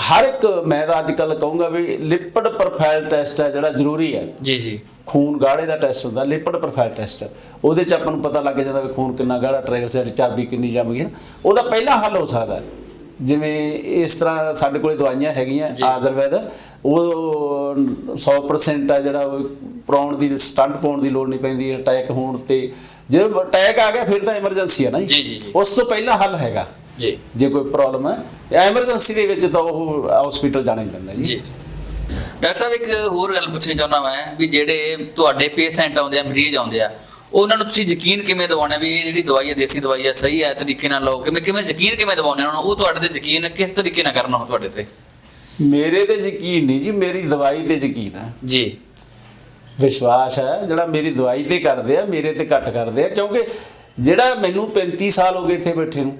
ਹਰ ਇੱਕ ਮੈਂ ਤਾਂ ਅੱਜ ਕੱਲ ਕਹੂੰਗਾ ਵੀ ਲਿਪਿਡ ਪ੍ਰੋਫਾਈਲ ਟੈਸਟ ਹੈ ਜਿਹੜਾ ਜ਼ਰੂਰੀ ਹੈ ਜੀ ਜੀ ਖੂਨ ਗਾੜੇ ਦਾ ਟੈਸਟ ਹੁੰਦਾ ਲਿਪਿਡ ਪ੍ਰੋਫਾਈਲ ਟੈਸਟ ਉਹਦੇ ਚ ਆਪਾਂ ਨੂੰ ਪਤਾ ਲੱਗ ਜਾਂਦਾ ਵੀ ਖੂਨ ਕਿੰਨਾ ਗਾੜਾ ਟ੍ਰਾਈਗਲਿਸਰਾਈਡ ਚਰਬੀ ਕਿੰਨੀ ਜੰਮ ਗਈ। ਉਹਦਾ ਪਹਿਲਾ ਹੱਲ ਹੋ ਸਕਦਾ। ਜਿਵੇਂ ਇਸ ਤਰ੍ਹਾਂ ਸਾਡੇ ਕੋਲੇ ਦਵਾਈਆਂ ਹੈਗੀਆਂ ਜੀ। ਆਯੁਰਵੈਦ ਉਹ 100% ਆ ਜਿਹੜਾ ਉਹ ਪਾਉਣ ਦੀ ਸਟੰਟ ਪਾਉਣ ਦੀ ਲੋੜ ਨਹੀਂ ਪੈਂਦੀ ਅਟੈਕ ਹੋਣ ਤੇ ਜੇ ਅਟੈਕ ਆ ਗਿਆ ਫਿਰ ਤਾਂ ਐਮਰਜੈਂਸੀ ਹੈ ਨਾ ਜੀ। ਉਸ ਤੋਂ ਪਹਿਲਾਂ ਹੱਲ ਹੈਗਾ ਜੀ। ਜੇ ਕੋਈ ਪ੍ਰੋਬਲਮ ਹੈ ਐਮਰਜੈਂਸੀ ਦੇ ਵਿੱਚ ਤਾਂ ਉਹ ਹਸਪੀਟਲ ਜਾਣਾ ਹੀ ਪੈਂਦਾ ਜੀ। ਜੀ। ਡਾਕਟਰ ਸਾਹਿਬ ਇੱਕ ਹੋਰ ਗੱਲ ਪੁੱਛਣੀ ਚਾਹੁੰਦਾ ਮੈਂ ਵੀ ਜਿਹੜੇ ਤੁਹਾਡੇ ਪੇਸ਼ੈਂਟ ਆਉਂਦੇ ਆ ਮਰੀਜ਼ ਆਉਂਦੇ ਆ ਉਹਨਾਂ ਨੂੰ ਤੁਸੀਂ ਯਕੀਨ ਕਿਵੇਂ ਦਿਵਾਉਣਾ ਵੀ ਇਹ ਜਿਹੜੀ ਦਵਾਈ ਹੈ ਦੇਸੀ ਦਵਾਈ ਹੈ ਸਹੀ ਹੈ ਤਰੀਕੇ ਨਾਲ ਲਓ ਕਿਵੇਂ ਕਿਵੇਂ ਯਕੀਨ ਕਿਵੇਂ ਦਿਵਾਉਣੇ ਉਹਨਾਂ ਨੂੰ? ਉਹ ਤੁਹਾਡੇ ਤੇ ਯਕੀਨ ਕਿਸ ਤਰੀਕੇ ਨਾਲ ਕਰਨਾ ਹੋ ਤੁਹਾਡੇ ਤੇ? ਮੇਰੇ ਤੇ ਯਕੀਨ ਨਹੀਂ ਜੀ ਮੇਰੀ ਦਵਾਈ ਤੇ ਯਕੀਨ ਹੈ। ਜੀ। ਵਿਸ਼ਵਾਸ ਹੈ ਜਿਹੜਾ ਮੇਰੀ ਦਵਾਈ ਤੇ ਕਰਦੇ ਆ ਮੇਰੇ ਤੇ ਘੱਟ ਕਰਦੇ ਆ ਕਿਉਂਕਿ ਜਿਹੜਾ ਮੈਨੂੰ 35 ਸਾਲ ਹੋ ਗਏ ਇੱਥੇ ਬੈਠੇ ਨੂੰ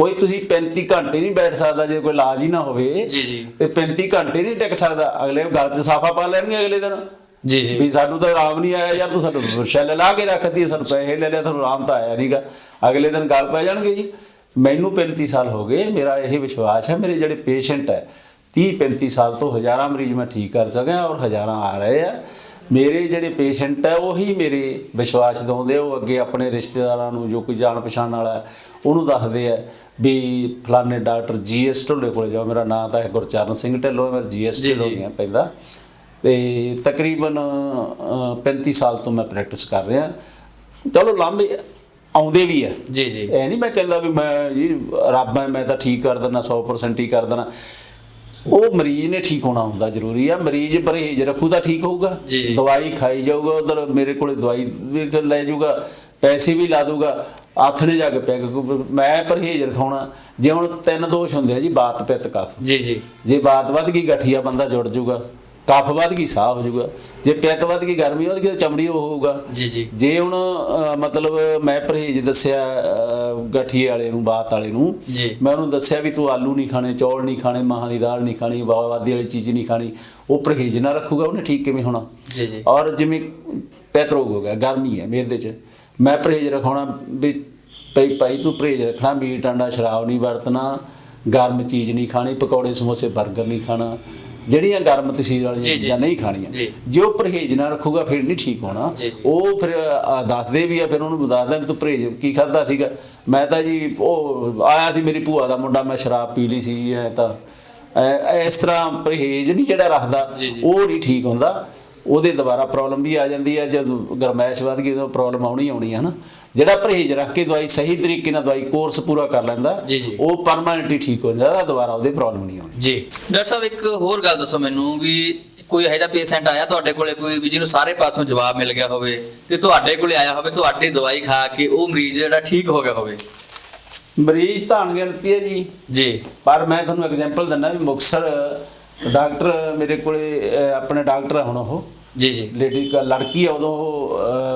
ਕੋਈ ਤੁਸੀਂ 35 ਘੰਟੇ ਨਹੀਂ ਬੈਠ ਸਕਦਾ ਜੇ ਕੋਈ ਇਲਾਜ ਹੀ ਨਾ ਹੋਵੇ ਜੀ, ਜੀ। ਤੇ 35 ਘੰਟੇ ਨਹੀਂ ਟਿਕ ਸਕਦਾ। ਅਗਲੇ ਗਲ 'ਚ ਸਾਫਾ ਪਾ ਲੈਣਗੇ ਅਗਲੇ ਦਿਨ। ਜੀ ਜੀ। ਵੀ ਸਾਨੂੰ ਤਾਂ ਆਰਾਮ ਨਹੀਂ ਆਇਆ ਯਾਰ ਤੂੰ ਸਾਨੂੰ ਸ਼ੈਲ ਲਾ ਕੇ ਰੱਖਤੀ ਸਾਨੂੰ ਪੈਸੇ ਲੈ ਲਿਆ ਤੁਹਾਨੂੰ ਆਰਾਮ ਤਾਂ ਆਇਆ ਨਹੀਂਗਾ ਅਗਲੇ ਦਿਨ ਗੱਲ ਪੈ ਜਾਣਗੇ ਜੀ। ਮੈਨੂੰ 35 ਸਾਲ ਹੋ ਗਏ ਮੇਰਾ ਇਹ ਵਿਸ਼ਵਾਸ ਹੈ ਮੇਰੇ ਜਿਹੜੇ ਪੇਸ਼ੈਂਟ ਹੈ 30 35 ਸਾਲ ਤੋਂ ਹਜ਼ਾਰਾਂ ਮਰੀਜ਼ ਮੈਂ ਠੀਕ ਕਰ ਸਕਿਆ ਔਰ ਹਜ਼ਾਰਾਂ ਆ ਰਹੇ ਆ। ਮੇਰੇ ਜਿਹੜੇ ਪੇਸ਼ੈਂਟ ਹੈ ਉਹੀ ਮੇਰੇ ਵਿਸ਼ਵਾਸ ਦਿਵਾਉਂਦੇ ਉਹ ਅੱਗੇ ਆਪਣੇ ਰਿਸ਼ਤੇਦਾਰਾਂ ਨੂੰ ਜੋ ਕੋਈ ਜਾਣ ਪਛਾਣ ਵਾਲਾ ਉਹਨੂੰ ਦੱਸਦੇ ਆ ਵੀ ਫਲਾਣੇ ਡਾਕਟਰ ਜੀਐਸ ਢਿੱਲੋਂ ਕੋਲੇ ਜਾਓ। ਮੇਰਾ ਨਾਮ ਤਾਂ ਹੈ ਗੁਰਚਰਨ ਸਿੰਘ ਢਿੱਲੋਂ ਹੈ, ਮੇਰਾ ਜੀਐਸ ਜੀ, ਢਿੱਲੋਂ ਹੈ ਪੈਂਦਾ ਤੇ ਤਕਰੀਬਨ ਅਹ, 35 ਸਾਲ ਤੋਂ ਮੈਂ ਪ੍ਰੈਕਟਿਸ ਕਰ ਰਿਹਾ। ਚਲੋ ਲਾਂਭੇ ਆਉਂਦੇ ਵੀ ਆ। ਜੀ ਜੀ। ਇਹ ਨਹੀਂ ਮੈਂ ਕਹਿੰਦਾ ਵੀ ਮੈਂ ਜੀ ਰੱਬ ਹੈ ਮੈਂ ਤਾਂ ਠੀਕ ਕਰ ਦਿੰਦਾ 100% ਹੀ ਕਰ ਦਿੰਦਾ। ਉਹ ਮਰੀਜ਼ ਨੇ ਠੀਕ ਹੋਣਾ ਹੁੰਦਾ ਜ਼ਰੂਰੀ ਆ। ਮਰੀਜ਼ ਪਰਹੇਜ਼ ਰੱਖੂ ਤਾਂ ਠੀਕ ਹੋਊਗਾ। ਦਵਾਈ ਖਾਈ ਜਾਊਗਾ ਉਧਰ ਮੇਰੇ ਕੋਲੇ ਦਵਾਈ ਵੀ ਲੈ ਜਾਊਗਾ ਪੈਸੇ ਵੀ ਲਾ ਦੂਗਾ ਆਥਣੇ ਜਾ ਕੇ ਪੈ ਮੈਂ ਪਰਹੇਜ਼ ਰਖਾਉਣਾ। ਜੇ ਹੁਣ ਤਿੰਨ ਦੋਸ਼ ਹੁੰਦੇ ਆ ਜੀ ਬਾਤ ਪਿੱਤ ਕਫ ਜੀ ਜੀ। ਜੇ ਬਾਤ ਵੱਧ ਗਈ ਗਠੀਆ ਬੰਦਾ ਜੁੜ ਜਾਊਗਾ। ਕਫ ਵੱਧ ਗਈ ਸਾਹ ਹੋ ਜਾਊਗਾ। ਜੇ ਪਿੱਤ ਵੱਧ ਗਈ ਗਰਮੀ ਵੱਧ ਗਈ ਤਾਂ ਚਮੜੀ ਉਹ ਹੋਊਗਾ। ਜੀ ਜੀ। ਜੇ ਹੁਣ ਮਤਲਬ ਮੈਂ ਪਰਹੇਜ ਦੱਸਿਆ ਗਠੀਏ ਵਾਲੇ ਨੂੰ ਬਾਤ ਵਾਲੇ ਨੂੰ। ਮੈਂ ਉਹਨੂੰ ਦੱਸਿਆ ਵੀ ਤੂੰ ਆਲੂ ਨਹੀਂ ਖਾਣੇ ਚੌਲ ਨਹੀਂ ਖਾਣੇ ਮਾਹਾਂ ਦੀ ਦਾਲ ਨਹੀਂ ਖਾਣੀ ਬਾਵਾਦੀ ਵਾਲੀ ਚੀਜ਼ ਨਹੀਂ ਖਾਣੀ ਉਹ ਪਰਹੇਜ ਨਾ ਰੱਖੂਗਾ ਉਹਨੇ ਠੀਕ ਕਿਵੇਂ ਹੋਣਾ? ਜੀ ਜੀ। ਔਰ ਜਿਵੇਂ ਪਿੱਤ ਰੋਗ ਹੋ ਗਿਆ ਗਰਮੀ ਹੈ ਮੇਦੇ 'ਚ ਮੈਂ ਪਰਹੇਜ ਰਖਾਉਣਾ ਵੀ ਭਾਈ ਭਾਈ ਤੂੰ ਪਰਹੇਜ ਰੱਖਣਾ ਮੀਟ ਅੰਡਾ ਸ਼ਰਾਬ ਨਹੀਂ ਵਰਤਣਾ ਗਰਮ ਚੀਜ਼ ਨਹੀਂ ਖਾਣੀ ਪਕੌੜੇ ਸਮੋਸੇ 버ਗਰ ਨਹੀਂ ਖਾਣਾ ਜਿਹੜੀਆਂ ਗਰਮ ਤਸੀਰ ਵਾਲੀਆਂ ਚੀਜ਼ਾਂ ਨਹੀਂ। ਖਾਣੀਆਂ ਜੇ ਉਹ ਪਰਹੇਜ਼ ਨਾ ਰੱਖੂਗਾ ਫਿਰ ਨਹੀਂ ਠੀਕ ਹੋਣਾ। ਉਹ ਫਿਰ ਦੱਸਦੇ ਵੀ ਆ ਫਿਰ ਉਹਨੂੰ ਦੱਸਦਾ ਵੀ ਤੂੰ ਪਰਹੇਜ਼ ਕੀ ਖਾਦਾ ਸੀਗਾ ਮੈਂ ਤਾਂ ਜੀ ਉਹ ਆਇਆ ਸੀ ਮੇਰੀ ਭੂਆ ਦਾ ਮੁੰਡਾ ਮੈਂ ਸ਼ਰਾਬ ਪੀ ਲਈ ਸੀ ਐ ਤਾਂ ਇਸ ਤਰ੍ਹਾਂ ਪਰਹੇਜ਼ ਨਹੀਂ ਜਿਹੜਾ ਰੱਖਦਾ। ਉਹ ਨਹੀਂ ਠੀਕ ਹੁੰਦਾ ਉਹਦੇ ਦੁਬਾਰਾ ਪ੍ਰੋਬਲਮ ਵੀ ਆ ਜਾਂਦੀ ਹੈ ਜਦੋਂ ਗਰਮੈਸ਼ ਵੱਧ ਗਈ ਉਦੋਂ ਪ੍ਰੋਬਲਮ ਆਉਣੀ ਆਉਣੀ ਹੈ ਨਾ ਜਿਹੜਾ ਪਰਹੇਜ਼ ਰੱਖ ਕੇ ਦਵਾਈ ਸਹੀ ਤਰੀਕੇ ਨਾਲ ਦਵਾਈ ਕੋਰਸ ਪੂਰਾ ਕਰ ਲੈਂਦਾ। ਉਹ ਪਰਮਾਨੈਂਟਲੀ ਠੀਕ ਹੋ ਜਾਂਦਾ ਦੁਬਾਰਾ ਉਹਦੇ ਪ੍ਰੋਬਲਮ ਨਹੀਂ ਆਉਣੀ। ਜੀ। ਡਾਕਟਰ ਸਾਹਿਬ ਇੱਕ ਹੋਰ ਗੱਲ ਦੱਸੋ ਮੈਨੂੰ ਵੀ ਕੋਈ ਇਹੋ ਜਿਹਾ ਪੇਸ਼ੈਂਟ ਆਇਆ ਤੁਹਾਡੇ ਕੋਲੇ ਕੋਈ ਵੀ ਜਿਹਨੂੰ ਸਾਰੇ ਪਾਸੋਂ ਜਵਾਬ ਮਿਲ ਗਿਆ ਹੋਵੇ ਤੇ ਤੁਹਾਡੇ ਕੋਲੇ ਆਇਆ ਹੋਵੇ ਤੁਹਾਡੀ ਦਵਾਈ ਖਾ ਕੇ ਉਹ ਮਰੀਜ਼ ਜਿਹੜਾ ਠੀਕ ਹੋ ਗਿਆ ਹੋਵੇ? ਮਰੀਜ਼ ਤਾਂ ਅਣਗਿਣਤੀ ਹੈ ਜੀ। ਜੀ। ਪਰ ਮੈਂ ਤੁਹਾਨੂੰ ਐਗਜ਼ਾਮਪਲ ਦਿੰਦਾ ਵੀ ਮੁਕਸਰ ਡਾਕਟਰ ਮੇਰੇ ਕੋਲੇ ਆਪਣੇ ਡਾਕਟਰ ਹੁਣ ਉਹ। ਜੀ ਜੀ। ਲੇਡੀ ਲੜਕੀ ਆ ਉਦੋਂ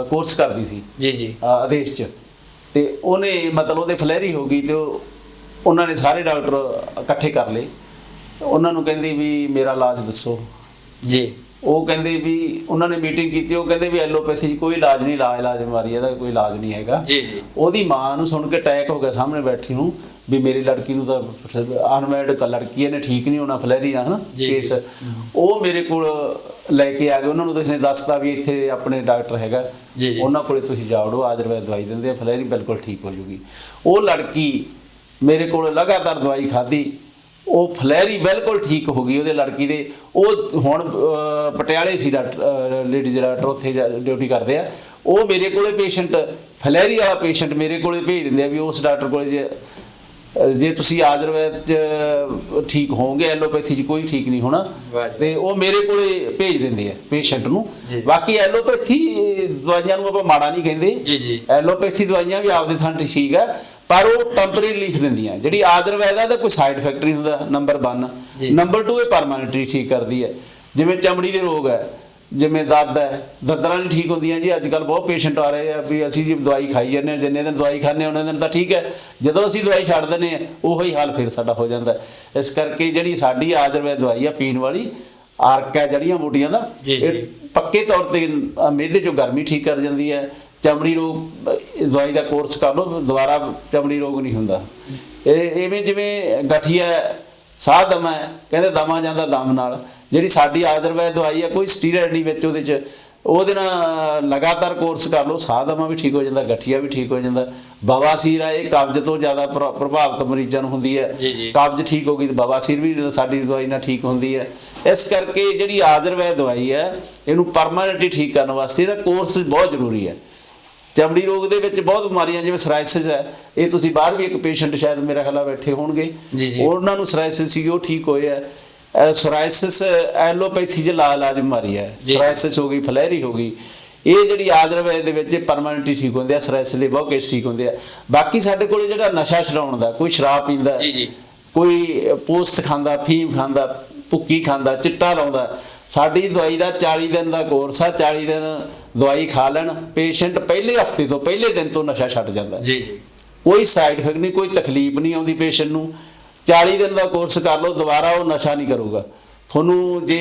ਕੋਰਸ ਕਰਦੀ ਸੀ। ਜੀ ਜੀ। ਆਦੇਸ਼ ਚ। ਤੇ ਉਹਨੇ ਮਤਲਬ ਉਹਦੇ ਫਲੈਰੀ ਹੋ ਗਈ ਤੇ ਉਹ ਉਹਨਾਂ ਨੇ ਸਾਰੇ ਡਾਕਟਰ ਇਕੱਠੇ ਕਰ ਲਏ। ਉਹਨਾਂ ਨੂੰ ਕਹਿੰਦੀ ਵੀ ਮੇਰਾ ਇਲਾਜ ਦੱਸੋ। ਜੀ। ਉਹ ਕਹਿੰਦੇ ਵੀ ਉਹਨਾਂ ਨੇ ਮੀਟਿੰਗ ਕੀਤੀ ਉਹ ਕਹਿੰਦੇ ਵੀ ਐਲੋਪੈਥੀ 'ਚ ਕੋਈ ਇਲਾਜ ਨਹੀਂ ਇਲਾਜ ਇਲਾਜ ਬਿਮਾਰੀ ਇਹਦਾ ਕੋਈ ਇਲਾਜ ਨਹੀਂ ਹੈਗਾ। ਜੀ ਜੀ। ਉਹਦੀ ਮਾਂ ਨੂੰ ਸੁਣ ਕੇ ਅਟੈਕ ਹੋ ਗਿਆ ਸਾਹਮਣੇ ਬੈਠੀ ਨੂੰ। ਵੀ ਮੇਰੀ ਲੜਕੀ ਨੂੰ ਤਾਂ ਅਨਮੈਰਿਡ ਲੜਕੀ ਇਹਨੇ ਠੀਕ ਨਹੀਂ ਹੋਣਾ ਫਲੈਰੀ ਦਾ ਹਨਾ। ਕੇਸ ਉਹ ਮੇਰੇ ਕੋਲ ਲੈ ਕੇ ਆ ਗਏ ਉਹਨਾਂ ਨੂੰ ਤੁਸੀਂ ਦੱਸਤਾ ਵੀ ਇੱਥੇ ਆਪਣੇ ਡਾਕਟਰ ਹੈਗਾ। ਜੀ, ਜੀ। ਉਹਨਾਂ ਕੋਲੇ ਤੁਸੀਂ ਜਾਵੜੋ ਆਯੁਰਵੈਦ ਦਵਾਈ ਦਿੰਦੇ ਆ ਫਲੈਰੀ ਬਿਲਕੁਲ ਠੀਕ ਹੋ ਜੂਗੀ। ਉਹ ਲੜਕੀ ਮੇਰੇ ਕੋਲ ਲਗਾਤਾਰ ਦਵਾਈ ਖਾਧੀ ਉਹ ਫਲੈਰੀ ਬਿਲਕੁਲ ਠੀਕ ਹੋ ਗਈ ਉਹਦੇ ਲੜਕੀ ਦੇ। ਉਹ ਹੁਣ ਪਟਿਆਲੇ ਸੀ ਡਾਕਟਰ ਲੇਡੀਜ਼ ਡਾਕਟਰ ਉੱਥੇ ਡਿਊਟੀ ਕਰਦੇ ਆ। ਉਹ ਮੇਰੇ ਕੋਲੇ ਪੇਸ਼ੈਂਟ ਫਲੈਰੀ ਵਾਲਾ ਪੇਸ਼ੈਂਟ ਮੇਰੇ ਕੋਲੇ ਭੇਜ ਦਿੰਦੇ ਆ ਵੀ ਉਸ ਡਾਕਟਰ ਕੋਲੇ ਜੇ ਜੇ ਤੁਸੀਂ ਆਯੁਰਵੈਦ ਚ ਠੀਕ ਹੋਵੋਗੇ ਐਲੋਪੈਥੀ ਚ ਕੋਈ ਠੀਕ ਨਹੀਂ ਹੋਣਾ। ਤੇ ਉਹ ਮੇਰੇ ਕੋਲੇ ਭੇਜ ਦਿੰਦੇ ਆ ਪੇਸ਼ੈਂਟ ਨੂੰ। ਬਾਕੀ ਐਲੋਪੈਥੀ ਦਵਾਈਆਂ ਨੂੰ ਆਪਾਂ ਮਾੜਾ ਨਹੀਂ ਕਹਿੰਦੇ ਜੀ, ਜੀ। ਐਲੋਪੈਥੀ ਦਵਾਈਆਂ ਵੀ ਆਪਦੇ ਥਾਂ ਠੀਕ ਆ ਪਰ ਉਹ ਟੈਂਪਰੇਰੀ ਲਿਖ ਦਿੰਦੀਆਂ ਜਿਹੜੀ ਆਯੁਰਵੈਦ ਆ ਦਾ ਕੋਈ ਸਾਈਡ ਇਫੈਕਟ ਨਹੀਂ ਹੁੰਦਾ ਨੰਬਰ 1 ਜੀ। ਨੰਬਰ 2 ਇਹ ਪਰਮਾਨੈਂਟਲੀ ਠੀਕ ਕਰਦੀ ਹੈ ਜਿਵੇਂ ਚਮੜੀ ਦੇ ਰੋਗ ਹੈ ਜਿਵੇਂ ਦਰਦ ਹੈ ਦਰਦਾਂ ਨਹੀਂ ਠੀਕ ਹੁੰਦੀਆਂ ਜੀ ਅੱਜ ਕੱਲ ਬਹੁਤ ਪੇਸ਼ੈਂਟ ਆ ਰਹੇ ਆ ਵੀ ਅਸੀਂ ਜੀ ਦਵਾਈ ਖਾਈ ਜਾਂਦੇ ਹਾਂ ਜਿੰਨੇ ਦਿਨ ਦਵਾਈ ਖਾਂਦੇ ਹਾਂ ਉਹਨਾਂ ਦਿਨ ਤਾਂ ਠੀਕ ਹੈ ਜਦੋਂ ਅਸੀਂ ਦਵਾਈ ਛੱਡ ਦਿੰਦੇ ਹਾਂ ਉਹੀ ਹਾਲ ਫਿਰ ਸਾਡਾ ਹੋ ਜਾਂਦਾ ਹੈ। ਇਸ ਕਰਕੇ ਜਿਹੜੀ ਸਾਡੀ ਆਯੁਰਵੈਦ ਦਵਾਈ ਆ ਪੀਣ ਵਾਲੀ ਆਰਕ ਹੈ ਜੜੀਆਂ ਬੂਟੀਆਂ ਦਾ। ਇਹ ਪੱਕੇ ਤੌਰ ਤੇ ਮਿਹਦੇ ਚੋਂ ਗਰਮੀ ਠੀਕ ਕਰ ਜਾਂਦੀ ਹੈ ਚਮੜੀ ਰੋਗ ਦਵਾਈ ਦਾ ਕੋਰਸ ਕਰ ਲਓ ਦੁਬਾਰਾ ਚਮੜੀ ਰੋਗ ਨਹੀਂ ਹੁੰਦਾ ਇਹ ਐਵੇਂ ਜਿਵੇਂ ਗਠੀਆ ਹੈ, ਸਾਹ ਦਮਾ ਹੈ ਕਹਿੰਦੇ ਦਮਾ ਜਾਂਦਾ ਦਮ ਨਾਲ ਜਿਹੜੀ ਸਾਡੀ ਆਯੁਰਵੈਦ ਦਵਾਈ ਹੈ ਕੋਈ ਸਟੀਰੋਇਡ ਨਹੀਂ ਵਿੱਚ ਉਹਦੇ ਚ। ਉਹਦੇ ਨਾਲ ਲਗਾਤਾਰ ਕੋਰਸ ਕਰ ਲਓ ਸਾਹ ਦਮਾ ਵੀ ਠੀਕ ਹੋ ਜਾਂਦਾ ਗਠੀਆ ਵੀ ਠੀਕ ਹੋ ਜਾਂਦਾ। ਬਵਾਸੀਰ ਆ ਇਹ ਕਬਜ਼ ਤੋਂ ਜ਼ਿਆਦਾ ਪ੍ਰ- ਪ੍ਰਭਾਵਿਤ ਮਰੀਜ਼ਾਂ ਨੂੰ ਹੁੰਦੀ ਹੈ। ਕਬਜ਼ ਠੀਕ ਹੋ ਗਈ ਤੇ ਬਵਾਸੀਰ ਵੀ ਸਾਡੀ ਦਵਾਈ ਨਾਲ ਠੀਕ ਹੁੰਦੀ ਹੈ ਇਸ ਕਰਕੇ ਜਿਹੜੀ ਆਯੁਰਵੈਦ ਦਵਾਈ ਹੈ ਇਹਨੂੰ ਪਰਮਾਨੈਂਟਲੀ ਠੀਕ ਕਰਨ ਵਾਸਤੇ ਇਹਦਾ ਕੋਰਸ ਬਹੁਤ ਜ਼ਰੂਰੀ ਹੈ ਚਮੜੀ ਰੋਗ ਦੇ ਵਿੱਚ ਬਹੁਤ ਬਿਮਾਰੀਆਂ ਜਿਵੇਂ ਸਰਾਇਸਿਸ ਹੈ ਇਹ ਤੁਸੀਂ ਬਾਹਰ ਵੀ ਇੱਕ ਪੇਸ਼ੈਂਟ ਸ਼ਾਇਦ ਮੇਰਾ ਖਿਆਲ ਆ ਬੈਠੇ ਹੋਣਗੇ। ਉਹਨਾਂ ਨੂੰ ਸਰਾਇਸਿਸ ਸੀ ਉਹ ਠੀਕ ਹੋਏ ਹੈ ਸਰਾਇਸਿਸ ਐਲੋਪੈਥੀ ਲਾ ਇਲਾਜ ਬਿਮਾਰੀ ਹੈ। ਸਰਾਇਸਿਸ ਹੋ ਗਈ ਫਲੈਰੀ ਹੋ ਗਈ। ਇਹ ਜਿਹੜੀ ਆਯੁਰਵੈਦ ਦੇ ਵਿੱਚ ਪਰਮਾਨੈਂਟਲੀ ਠੀਕ ਹੁੰਦੇ ਆ ਸਰਾਇਸਿਸ ਲਈ ਬਹੁਤ ਕੇਸ ਠੀਕ ਹੁੰਦੇ ਆ। ਬਾਕੀ ਸਾਡੇ ਕੋਲੇ ਜਿਹੜਾ ਨਸ਼ਾ ਛਡਾਉਣ ਦਾ ਕੋਈ ਸ਼ਰਾਬ ਪੀਂਦਾ ਜੀ, ਜੀ। ਕੋਈ ਪੋਸਟ ਖਾਂਦਾ ਫੀਮ ਖਾਂਦਾ ਭੁੱਕੀ ਖਾਂਦਾ ਚਿੱਟਾ ਲਾਉਂਦਾ ਸਾਡੀ ਦਵਾਈ ਦਾ 40 ਦਿਨ ਦਾ ਕੋਰਸ ਆ 40 ਦਿਨ ਦਵਾਈ ਖਾ ਲੈਣ ਪੇਸ਼ੈਂਟ ਪਹਿਲੇ ਹਫ਼ਤੇ ਤੋਂ ਪਹਿਲੇ ਦਿਨ ਤੋਂ ਨਸ਼ਾ ਛੱਡ ਜਾਂਦਾ ਜੀ ਜੀ। ਕੋਈ ਸਾਈਡ ਇਫੈਕਟ ਨਹੀਂ ਕੋਈ ਤਕਲੀਫ ਨਹੀਂ ਆਉਂਦੀ ਪੇਸ਼ੈਂਟ ਨੂੰ। 40 ਦਿਨ ਦਾ ਕੋਰਸ ਕਰ ਲਓ ਦੁਬਾਰਾ ਉਹ ਨਸ਼ਾ ਨਹੀਂ ਕਰੂਗਾ। ਤੁਹਾਨੂੰ ਜੇ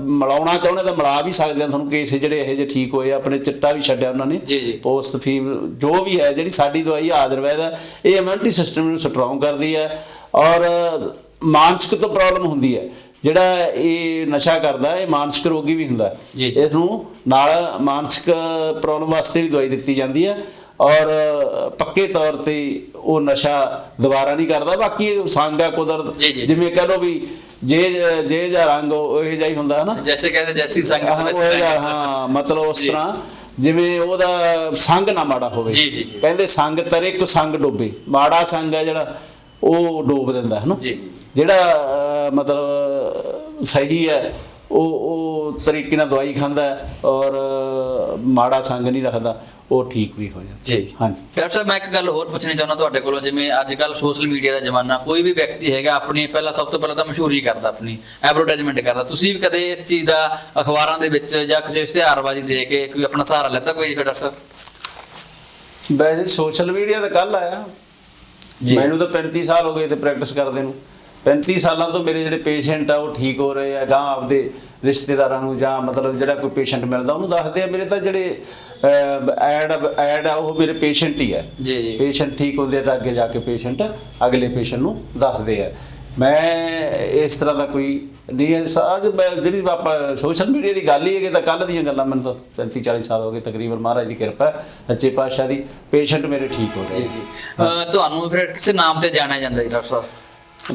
ਮਿਲਾਉਣਾ ਚਾਹੁੰਦੇ ਤਾਂ ਮਿਲਾ ਵੀ ਸਕਦੇ ਆ। ਤੁਹਾਨੂੰ ਕੇਸ ਜਿਹੜੇ ਇਹੋ ਜਿਹੇ ਠੀਕ ਹੋਏ ਆਪਣੇ ਚਿੱਟਾ ਵੀ ਛੱਡਿਆ ਉਹਨਾਂ ਨੇ। ਪੋਸਟ ਫੀਮ ਜੋ ਵੀ ਹੈ ਜਿਹੜੀ ਸਾਡੀ ਦਵਾਈ ਆਯੁਰਵੈਦ ਹੈ ਇਹ ਇਮਿਊਨਿਟੀ ਸਿਸਟਮ ਨੂੰ ਸਟਰੋਂਗ ਕਰਦੀ ਹੈ ਔਰ ਮਾਨਸਿਕ ਤੋਂ ਪ੍ਰੋਬਲਮ ਹੁੰਦੀ ਹੈ ਜਿਹੜਾ ਇਹ ਨਸ਼ਾ ਕਰਦਾ ਇਹ ਮਾਨਸਿਕ ਰੋਗੀ ਵੀ ਹੁੰਦਾ। ਇਸ ਨੂੰ ਨਾਲ ਮਾਨਸਿਕ ਪ੍ਰੋਬਲਮ ਵਾਸਤੇ ਵੀ ਦਵਾਈ ਦਿੱਤੀ ਜਾਂਦੀ ਹੈ ਔਰ ਪੱਕੇ ਤੌਰ ਤੇ ਉਹ ਨਸ਼ਾ ਦੁਬਾਰਾ ਨਹੀਂ ਕਰਦਾ। ਬਾਕੀ ਸੰਗ ਹੈ ਕੁਦਰਤ। ਜਿਵੇਂ ਕਹ ਲਓ ਵੀ ਜੇ ਜੇ ਜਾਂ ਰੰਗ ਉਹ ਇਹ ਹੀ ਹੁੰਦਾ ਹੈ ਨਾ। ਜੈਸੇ ਕਹਿੰਦੇ ਜੈਸੀ ਸੰਗਤ ਹਾਂ, ਵੈਸੀ ਮਤਲਬ ਉਸ। ਤਰ੍ਹਾਂ। ਜਿਵੇਂ ਉਹਦਾ ਸੰਗ ਨਾ ਮਾੜਾ ਹੋਵੇ। ਜੀ, ਜੀ, ਜੀ। ਕਹਿੰਦੇ ਸੰਗ ਤਰੇ ਕੋ ਸੰਗ ਡੋਬੇ। ਮਾੜਾ ਸੰਗ ਹੈ ਜਿਹੜਾ ਉਹ ਡੋਬ ਦਿੰਦਾ ਹੈ ਨਾ। ਜੀ, ਜੀ। ਜਿਹੜਾ ਮਤਲਬ ਸਹੀ ਹੈ ਉਹ ਉਹ ਤਰੀਕੇ ਨਾਲ ਦਵਾਈ ਖਾਂਦਾ ਔਰ ਮਾੜਾ ਸੰਗ ਨਹੀਂ ਰੱਖਦਾ। ਉਹ ਠੀਕ ਵੀ ਹੋ ਜਾਂਦਾ। ਜੀ। ਹਾਂਜੀ। ਡਾਕਟਰ ਸਾਹਿਬ ਮੈਂ ਇੱਕ ਗੱਲ ਹੋਰ ਪੁੱਛਣੀ ਚਾਹੁੰਦਾ ਤੁਹਾਡੇ ਕੋਲੋਂ ਜਿਵੇਂ ਅੱਜ ਕੱਲ ਸੋਸ਼ਲ ਮੀਡੀਆ ਦਾ ਜ਼ਮਾਨਾ ਕੋਈ ਵੀ ਵਿਅਕਤੀ ਹੈਗਾ ਆਪਣੀ ਪਹਿਲਾਂ ਸਭ ਤੋਂ ਪਹਿਲਾਂ ਤਾਂ ਮਸ਼ਹੂਰੀ ਕਰਦਾ ਆਪਣੀ ਐਡਵਰਟਾਈਜ਼ਮੈਂਟ ਕਰਦਾ। ਤੁਸੀਂ ਵੀ ਕਦੇ ਇਸ ਚੀਜ਼ ਦਾ ਅਖਬਾਰਾਂ ਦੇ ਵਿੱਚ ਜਾਂ ਕਿਸੇ ਇਸ਼ਤਿਹਾਰਬਾਜ਼ੀ ਦੇ ਕੇ ਕੋਈ ਆਪਣਾ ਸਹਾਰਾ ਲੈਤਾ ਕੋਈ ਡਾਕਟਰ ਸਾਹਿਬ? ਵੈਸੇ ਸੋਸ਼ਲ ਮੀਡੀਆ ਤਾਂ ਕੱਲ ਆਇਆ। ਜੀ। ਮੈਨੂੰ ਤਾਂ 35 ਸਾਲ ਹੋ ਗਏ ਤੇ ਪ੍ਰੈਕਟਿਸ ਕਰਦੇ ਨੂੰ। 35 ਸਾਲਾਂ ਤੋਂ ਮੇਰੇ ਜਿਹੜੇ ਪੇਸ਼ੈਂਟ ਆ ਉਹ ਠੀਕ ਹੋ ਰਹੇ ਆ ਗਾਂ ਆਪਦੇ ਰਿਸ਼ਤੇਦਾਰਾਂ ਨੂੰ ਜਾਂ ਮਤਲਬ ਜਿਹੜਾ ਕੋਈ ਪੇਸ਼ੈਂਟ ਮਿਲਦਾ ਉਹਨੂੰ ਦੱਸਦੇ ਆ। ਮੇਰੇ ਤਾਂ ਜਿਹੜੇ ਐਡ ਐਡ ਆ ਉਹ ਮੇਰੇ ਪੇਸ਼ੈਂਟ ਹੀ ਆ ਜੀ, ਜੀ। ਪੇਸ਼ੈਂਟ ਠੀਕ ਹੁੰਦੇ ਤਾਂ ਅੱਗੇ ਜਾ ਕੇ ਪੇਸ਼ੈਂਟ ਅਗਲੇ ਪੇਸ਼ੈਂਟ ਨੂੰ ਦੱਸਦੇ ਆ। ਮੈਂ ਇਸ ਤਰ੍ਹਾਂ ਦਾ ਕੋਈ ਨਹੀਂ ਹੈ। ਸਾਜ ਮੈਂ ਜਿਹੜੀ ਆਪਾਂ ਸੋਸ਼ਲ ਮੀਡੀਆ ਦੀ ਗੱਲ ਹੀ ਹੈ ਕਿ ਤਾਂ ਕੱਲ ਦੀਆਂ ਗੱਲਾਂ ਮੈਨੂੰ ਤਾਂ 35 40 ਸਾਲ ਹੋ ਗਏ ਤਕਰੀਬਨ ਮਹਾਰਾਜ ਦੀ ਕਿਰਪਾ ਹੈ, ਸੱਚੇ ਪਾਤਸ਼ਾਹ ਦੀ। ਪੇਸ਼ੈਂਟ ਮੇਰੇ ਠੀਕ ਹੋ ਰਹੇ ਜੀ ਜੀ। ਤੁਹਾਨੂੰ ਫਿਰ ਕਿਸੇ ਨਾਮ ਤੇ ਜਾਣਿਆ ਜਾਂਦਾ ਜੀ ਡਾਕਟਰ ਸਾਹਿਬ?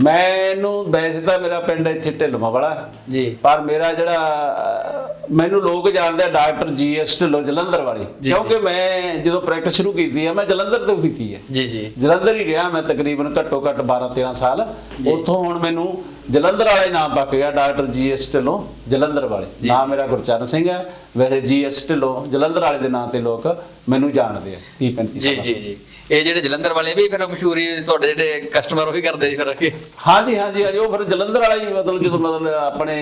ਮੈਨੂੰ ਵੈਸੇ ਤਾਂ ਮੇਰਾ ਪਿੰਡ ਇੱਥੇ ਢਿੱਲਵਾਂ ਵਾਲਾ। ਜੀ। ਪਰ ਮੇਰਾ ਜਿਹੜਾ ਮੈਨੂੰ ਲੋਕ ਜਾਣਦੇ ਆ ਡਾਕਟਰ ਜੀਐਸ ਢਿੱਲੋਂ ਜਲੰਧਰ ਵਾਲੀ। ਜੀ। ਕਿਉਂਕਿ ਮੈਂ ਜਦੋਂ ਪ੍ਰੈਕਟਿਸ ਸ਼ੁਰੂ ਕੀਤੀ ਆ ਮੈਂ ਜਲੰਧਰ ਤੋਂ ਕੀਤੀ ਹੈ ਜੀ ਜੀ। ਜਲੰਧਰ ਹੀ ਰਿਹਾ ਮੈਂ ਤਕਰੀਬਨ ਘੱਟੋ ਘੱਟ 12 13 ਸਾਲ। ਉੱਥੋਂ ਹੁਣ ਮੈਨੂੰ ਜਲੰਧਰ ਵਾਲੇ ਨਾਮ ਪੱਕ ਗਿਆ ਡਾਕਟਰ ਜੀਐਸ ਢਿੱਲੋਂ ਜਲੰਧਰ ਵਾਲੇ। ਜੀ। ਨਾਮ ਮੇਰਾ ਗੁਰਚਰਨ ਸਿੰਘ ਹੈ। ਵੈਸੇ ਜੀਐਸ ਢਿੱਲੋਂ ਜਲੰਧਰ ਵਾਲੇ ਦੇ ਨਾਂ ਤੇ ਲੋਕ ਮੈਨੂੰ ਜਾਣਦੇ ਆ 30 35 ਜੀ ਜੀ ਜੀ। ਇਹ ਜਿਹੜੇ ਜਲੰਧਰ ਵਾਲੇ ਵੀ ਫਿਰ ਮਸ਼ਹੂਰੀ ਤੁਹਾਡੇ ਜਿਹੜੇ ਕਸਟਮਰ ਉਹੀ ਕਰਦੇ ਫਿਰ। ਹਾਂਜੀ ਹਾਂਜੀ ਹਾਂਜੀ ਉਹ ਫਿਰ ਜਲੰਧਰ ਵਾਲਾ ਹੀ ਮਤਲਬ ਜਦੋਂ ਮਤਲਬ ਆਪਣੇ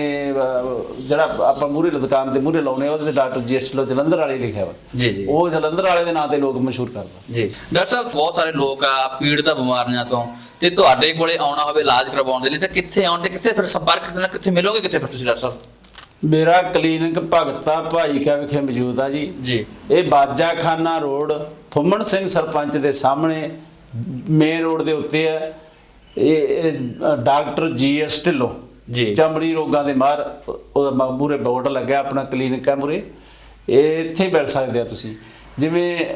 ਜਿਹੜਾ ਆਪਾਂ ਮੂਹਰੇ ਦੁਕਾਨ ਤੇ ਮੂਹਰੇ ਲਾਉਨੇ ਉਹਦੇ ਤੇ ਡਾਕਟਰ ਜੀਐਸ ਢਿੱਲੋਂ ਜਲੰਧਰ ਵਾਲੇ ਲਿਖਿਆ ਵਾ। ਜੀ ਜੀ। ਉਹ ਜਲੰਧਰ ਵਾਲੇ ਦੇ ਨਾਂ ਤੇ ਲੋਕ ਮਸ਼ਹੂਰ ਕਰਦਾ ਜੀ। ਡਾਕਟਰ ਸਾਹਿਬ ਬਹੁਤ ਸਾਰੇ ਲੋਕ ਆ ਪੀੜਤ ਬਿਮਾਰੀਆਂ ਤੋਂ। ਤੇ ਤੁਹਾਡੇ ਕੋਲੇ ਆਉਣਾ ਹੋਵੇ ਇਲਾਜ ਕਰਵਾਉਣ ਦੇ ਲਈ ਤਾਂ ਕਿੱਥੇ ਆਉਣ ਤੇ ਕਿੱਥੇ ਫਿਰ ਸੰਪਰਕ ਕਰਨਾ ਕਿੱਥੇ ਮਿਲੋਗੇ ਕਿੱਥੇ ਫਿਰ ਤੁਸੀਂ ਡਾਕਟਰ ਸਾਹਿਬ? ਮੇਰਾ ਕਲੀਨਿਕ ਭਗਤਾ ਭਾਈ ਕਾ ਵਿਖੇ ਮੌਜੂਦ ਆ ਜੀ। ਜੀ। ਇਹ ਬਾਜਾਖਾਨਾ ਰੋਡ ਫੁੰਮਣ ਸਿੰਘ ਸਰਪੰਚ ਦੇ ਸਾਹਮਣੇ ਮੇਨ ਰੋਡ ਦੇ ਉੱਤੇ ਹੈ। ਇਹ ਡਾਕਟਰ ਜੀਐਸ ਢਿੱਲੋਂ। ਜੀ। ਚਮੜੀ ਰੋਗਾਂ ਦੇ ਮਾਹਰ ਉਹਦਾ ਮੂਰੇ ਬੋਰਡ ਲੱਗਿਆ ਆਪਣਾ ਕਲੀਨਿਕ ਹੈ ਮੂਰੇ ਇਹ ਇੱਥੇ ਮਿਲ ਸਕਦੇ ਆ ਤੁਸੀਂ। ਜਿਵੇਂ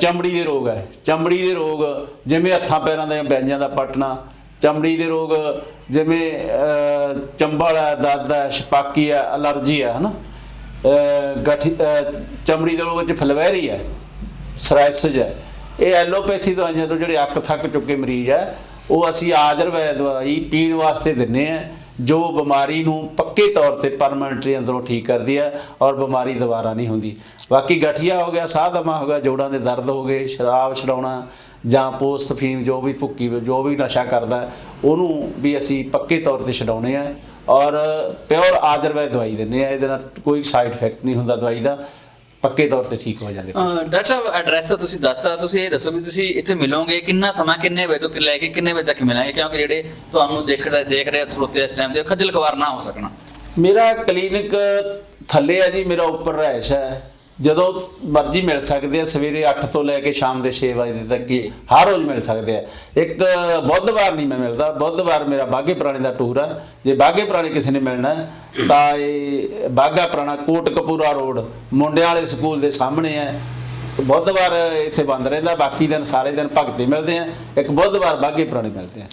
ਚਮੜੀ ਦੇ ਰੋਗ ਹੈ। ਚਮੜੀ ਦੇ ਰੋਗ ਜਿਵੇਂ ਹੱਥਾਂ ਪੈਰਾਂ ਦੇ ਬੈਂਜਾਂ ਦਾ ਪਟਣਾ। ਚਮੜੀ ਦੇ ਰੋਗ ਜਿਵੇਂ ਚੰਬਲ ਹੈ ਦਰਦ ਹੈ ਛਪਾਕੀ ਹੈ ਅਲਰਜੀ ਹੈ ਹਨਾ? ਗਠੀ ਚਮੜੀ ਦੇ ਰੋਗ ਵਿੱਚ ਫਲਵੈਰੀ ਹੈ। ਸਰਾਇਸਿਸ ਹੈ। ਇਹ ਐਲੋਪੈਥੀ ਦਵਾਈਆਂ ਤੋਂ ਜਿਹੜੇ ਅੱਕ ਥੱਕ ਚੁੱਕੇ ਮਰੀਜ਼ ਹੈ, ਉਹ ਅਸੀਂ ਆਯੁਰਵੈਦ ਦਵਾਈ ਪੀਣ ਵਾਸਤੇ ਦਿੰਨੇ ਆ ਜੋ ਬਿਮਾਰੀ ਨੂੰ ਪੱਕੇ ਤੌਰ ਤੇ ਪਰਮਨੈਂਟਲੀ ਅੰਦਰੋਂ ਠੀਕ ਕਰਦੀ ਹੈ ਔਰ ਬਿਮਾਰੀ ਦੁਬਾਰਾ ਨਹੀਂ ਹੁੰਦੀ। ਬਾਕੀ ਗਠੀਆ ਹੋ ਗਿਆ, ਸਾਹ ਦਮਾ ਹੋ ਗਿਆ, ਜੋੜਾਂ ਦੇ ਦਰਦ ਹੋ ਗਏ, ਸ਼ਰਾਬ ਛਡਾਉਣਾ ਜਾਂ ਪੋਸਟ ਫੀਮ ਜੋ ਵੀ ਭੁੱਕੀ, ਜੋ ਵੀ ਨਸ਼ਾ ਕਰਦਾ, ਉਹਨੂੰ ਵੀ ਅਸੀਂ ਪੱਕੇ ਤੌਰ ਤੇ ਛਡਾਉਣੇ ਆ। ਔਰ ਪਿਓਰ ਆਯੁਰਵੈਦ ਦਵਾਈ ਦਿੰਨੇ ਆ, ਇਹਦੇ ਨਾਲ ਕੋਈ ਸਾਈਡ ਇਫੈਕਟ ਨਹੀਂ ਹੁੰਦਾ ਦਵਾਈ ਦਾ। ਪੱਕੇ ਤੌਰ ਤੇ ਠੀਕ ਹੋ ਜਾਂਦੇ ਡਾਕਟਰ ਸਾਹਿਬ ਐਡਰੈਸ ਤਾਂ ਤੁਸੀਂ ਦੱਸਤਾ ਤੁਸੀਂ ਇਹ ਦੱਸੋ ਵੀ ਤੁਸੀਂ ਇੱਥੇ ਮਿਲੋਗੇ ਕਿੰਨਾ ਸਮਾਂ ਕਿੰਨੇ ਵਜੇ ਤੋਂ ਲੈ ਕੇ ਕਿੰਨੇ ਵਜੇ ਤੱਕ ਮਿਲਾਂਗੇ ਕਿਉਂਕਿ ਜਿਹੜੇ ਤੁਹਾਨੂੰ ਦੇਖ ਰਹੇ ਦੇਖ ਰਹੇ ਸਰੋਤੇ ਇਸ ਟਾਈਮ ਤੇ ਖੱਜਲ ਖਵਾਰ ਨਾ ਹੋ ਸਕਣਾ। ਮੇਰਾ ਕਲੀਨਿਕ ਥੱਲੇ ਆ ਜੀ ਮੇਰਾ ਉੱਪਰ ਰਹਿਸ਼ ਹੈ। ਜਦੋਂ ਮਰਜ਼ੀ ਮਿਲ ਸਕਦੇ ਆ ਸਵੇਰੇ 8 ਤੋਂ ਲੈ ਕੇ ਸ਼ਾਮ ਦੇ 6 ਵਜੇ ਤੱਕ ਜੀ। ਹਰ ਰੋਜ਼ ਮਿਲ ਸਕਦੇ ਆ। ਇੱਕ ਬੁੱਧਵਾਰ ਨਹੀਂ ਮੈਂ ਮਿਲਦਾ ਬੁੱਧਵਾਰ ਮੇਰਾ ਬਾਗੇ ਪੁਰਾਣੇ ਦਾ ਟੂਰ ਆ। ਜੇ ਬਾਗੇ ਪੁਰਾਣੇ ਕਿਸੇ ਨੇ ਮਿਲਣਾ ਤਾਂ ਇਹ ਬਾਗਾ ਪੁਰਾਣਾ ਕੋਟ ਕਪੂਰਾ ਰੋਡ ਮੁੰਡਿਆਂ ਵਾਲੇ ਸਕੂਲ ਦੇ ਸਾਹਮਣੇ ਹੈ। ਬੁੱਧਵਾਰ ਇੱਥੇ ਬੰਦ ਰਹਿੰਦਾ, ਬਾਕੀ ਦਿਨ ਸਾਰੇ ਦਿਨ ਭਗਤੇ ਮਿਲਦੇ ਆ। ਇੱਕ ਬੁੱਧਵਾਰ ਬਾਗੇ ਪੁਰਾਣੇ ਮਿਲਦੇ ਆ।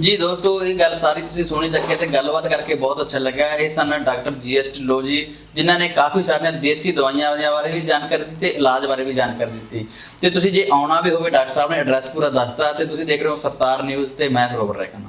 ਜੀ ਦੋਸਤੋ, ਇਹ ਗੱਲ ਸਾਰੀ ਤੁਸੀਂ ਸੁਣੀ ਚੱਕੇ ਤੇ ਗੱਲਬਾਤ ਕਰਕੇ ਬਹੁਤ ਅੱਛਾ ਲੱਗਾ। ਇਹ ਸਾਨੂੰ ਡਾਕਟਰ ਜੀਐਸ ਢਿੱਲੋਂ ਜੀ, ਜਿਨ੍ਹਾਂ ਨੇ ਕਾਫੀ ਸਾਰੀਆਂ ਦੇਸੀ ਦਵਾਈਆਂ ਬਾਰੇ ਵੀ ਜਾਣਕਾਰੀ ਦਿੱਤੀ ਤੇ ਇਲਾਜ ਬਾਰੇ ਵੀ ਜਾਣਕਾਰੀ ਦਿੱਤੀ। ਤੇ ਤੁਸੀਂ ਜੇ ਆਉਣਾ ਵੀ ਹੋਵੇ, ਡਾਕਟਰ ਸਾਹਿਬ ਨੇ ਐਡਰੈਸ ਪੂਰਾ ਦੱਸਤਾ ਤੇ ਤੁਸੀਂ ਦੇਖ ਰਹੇ ਹੋ ਸਤਾਰ ਨਿਊਜ਼ ਤੇ ਮੈਂ ਸਰੋਵਰ ਰਹਿਣਾ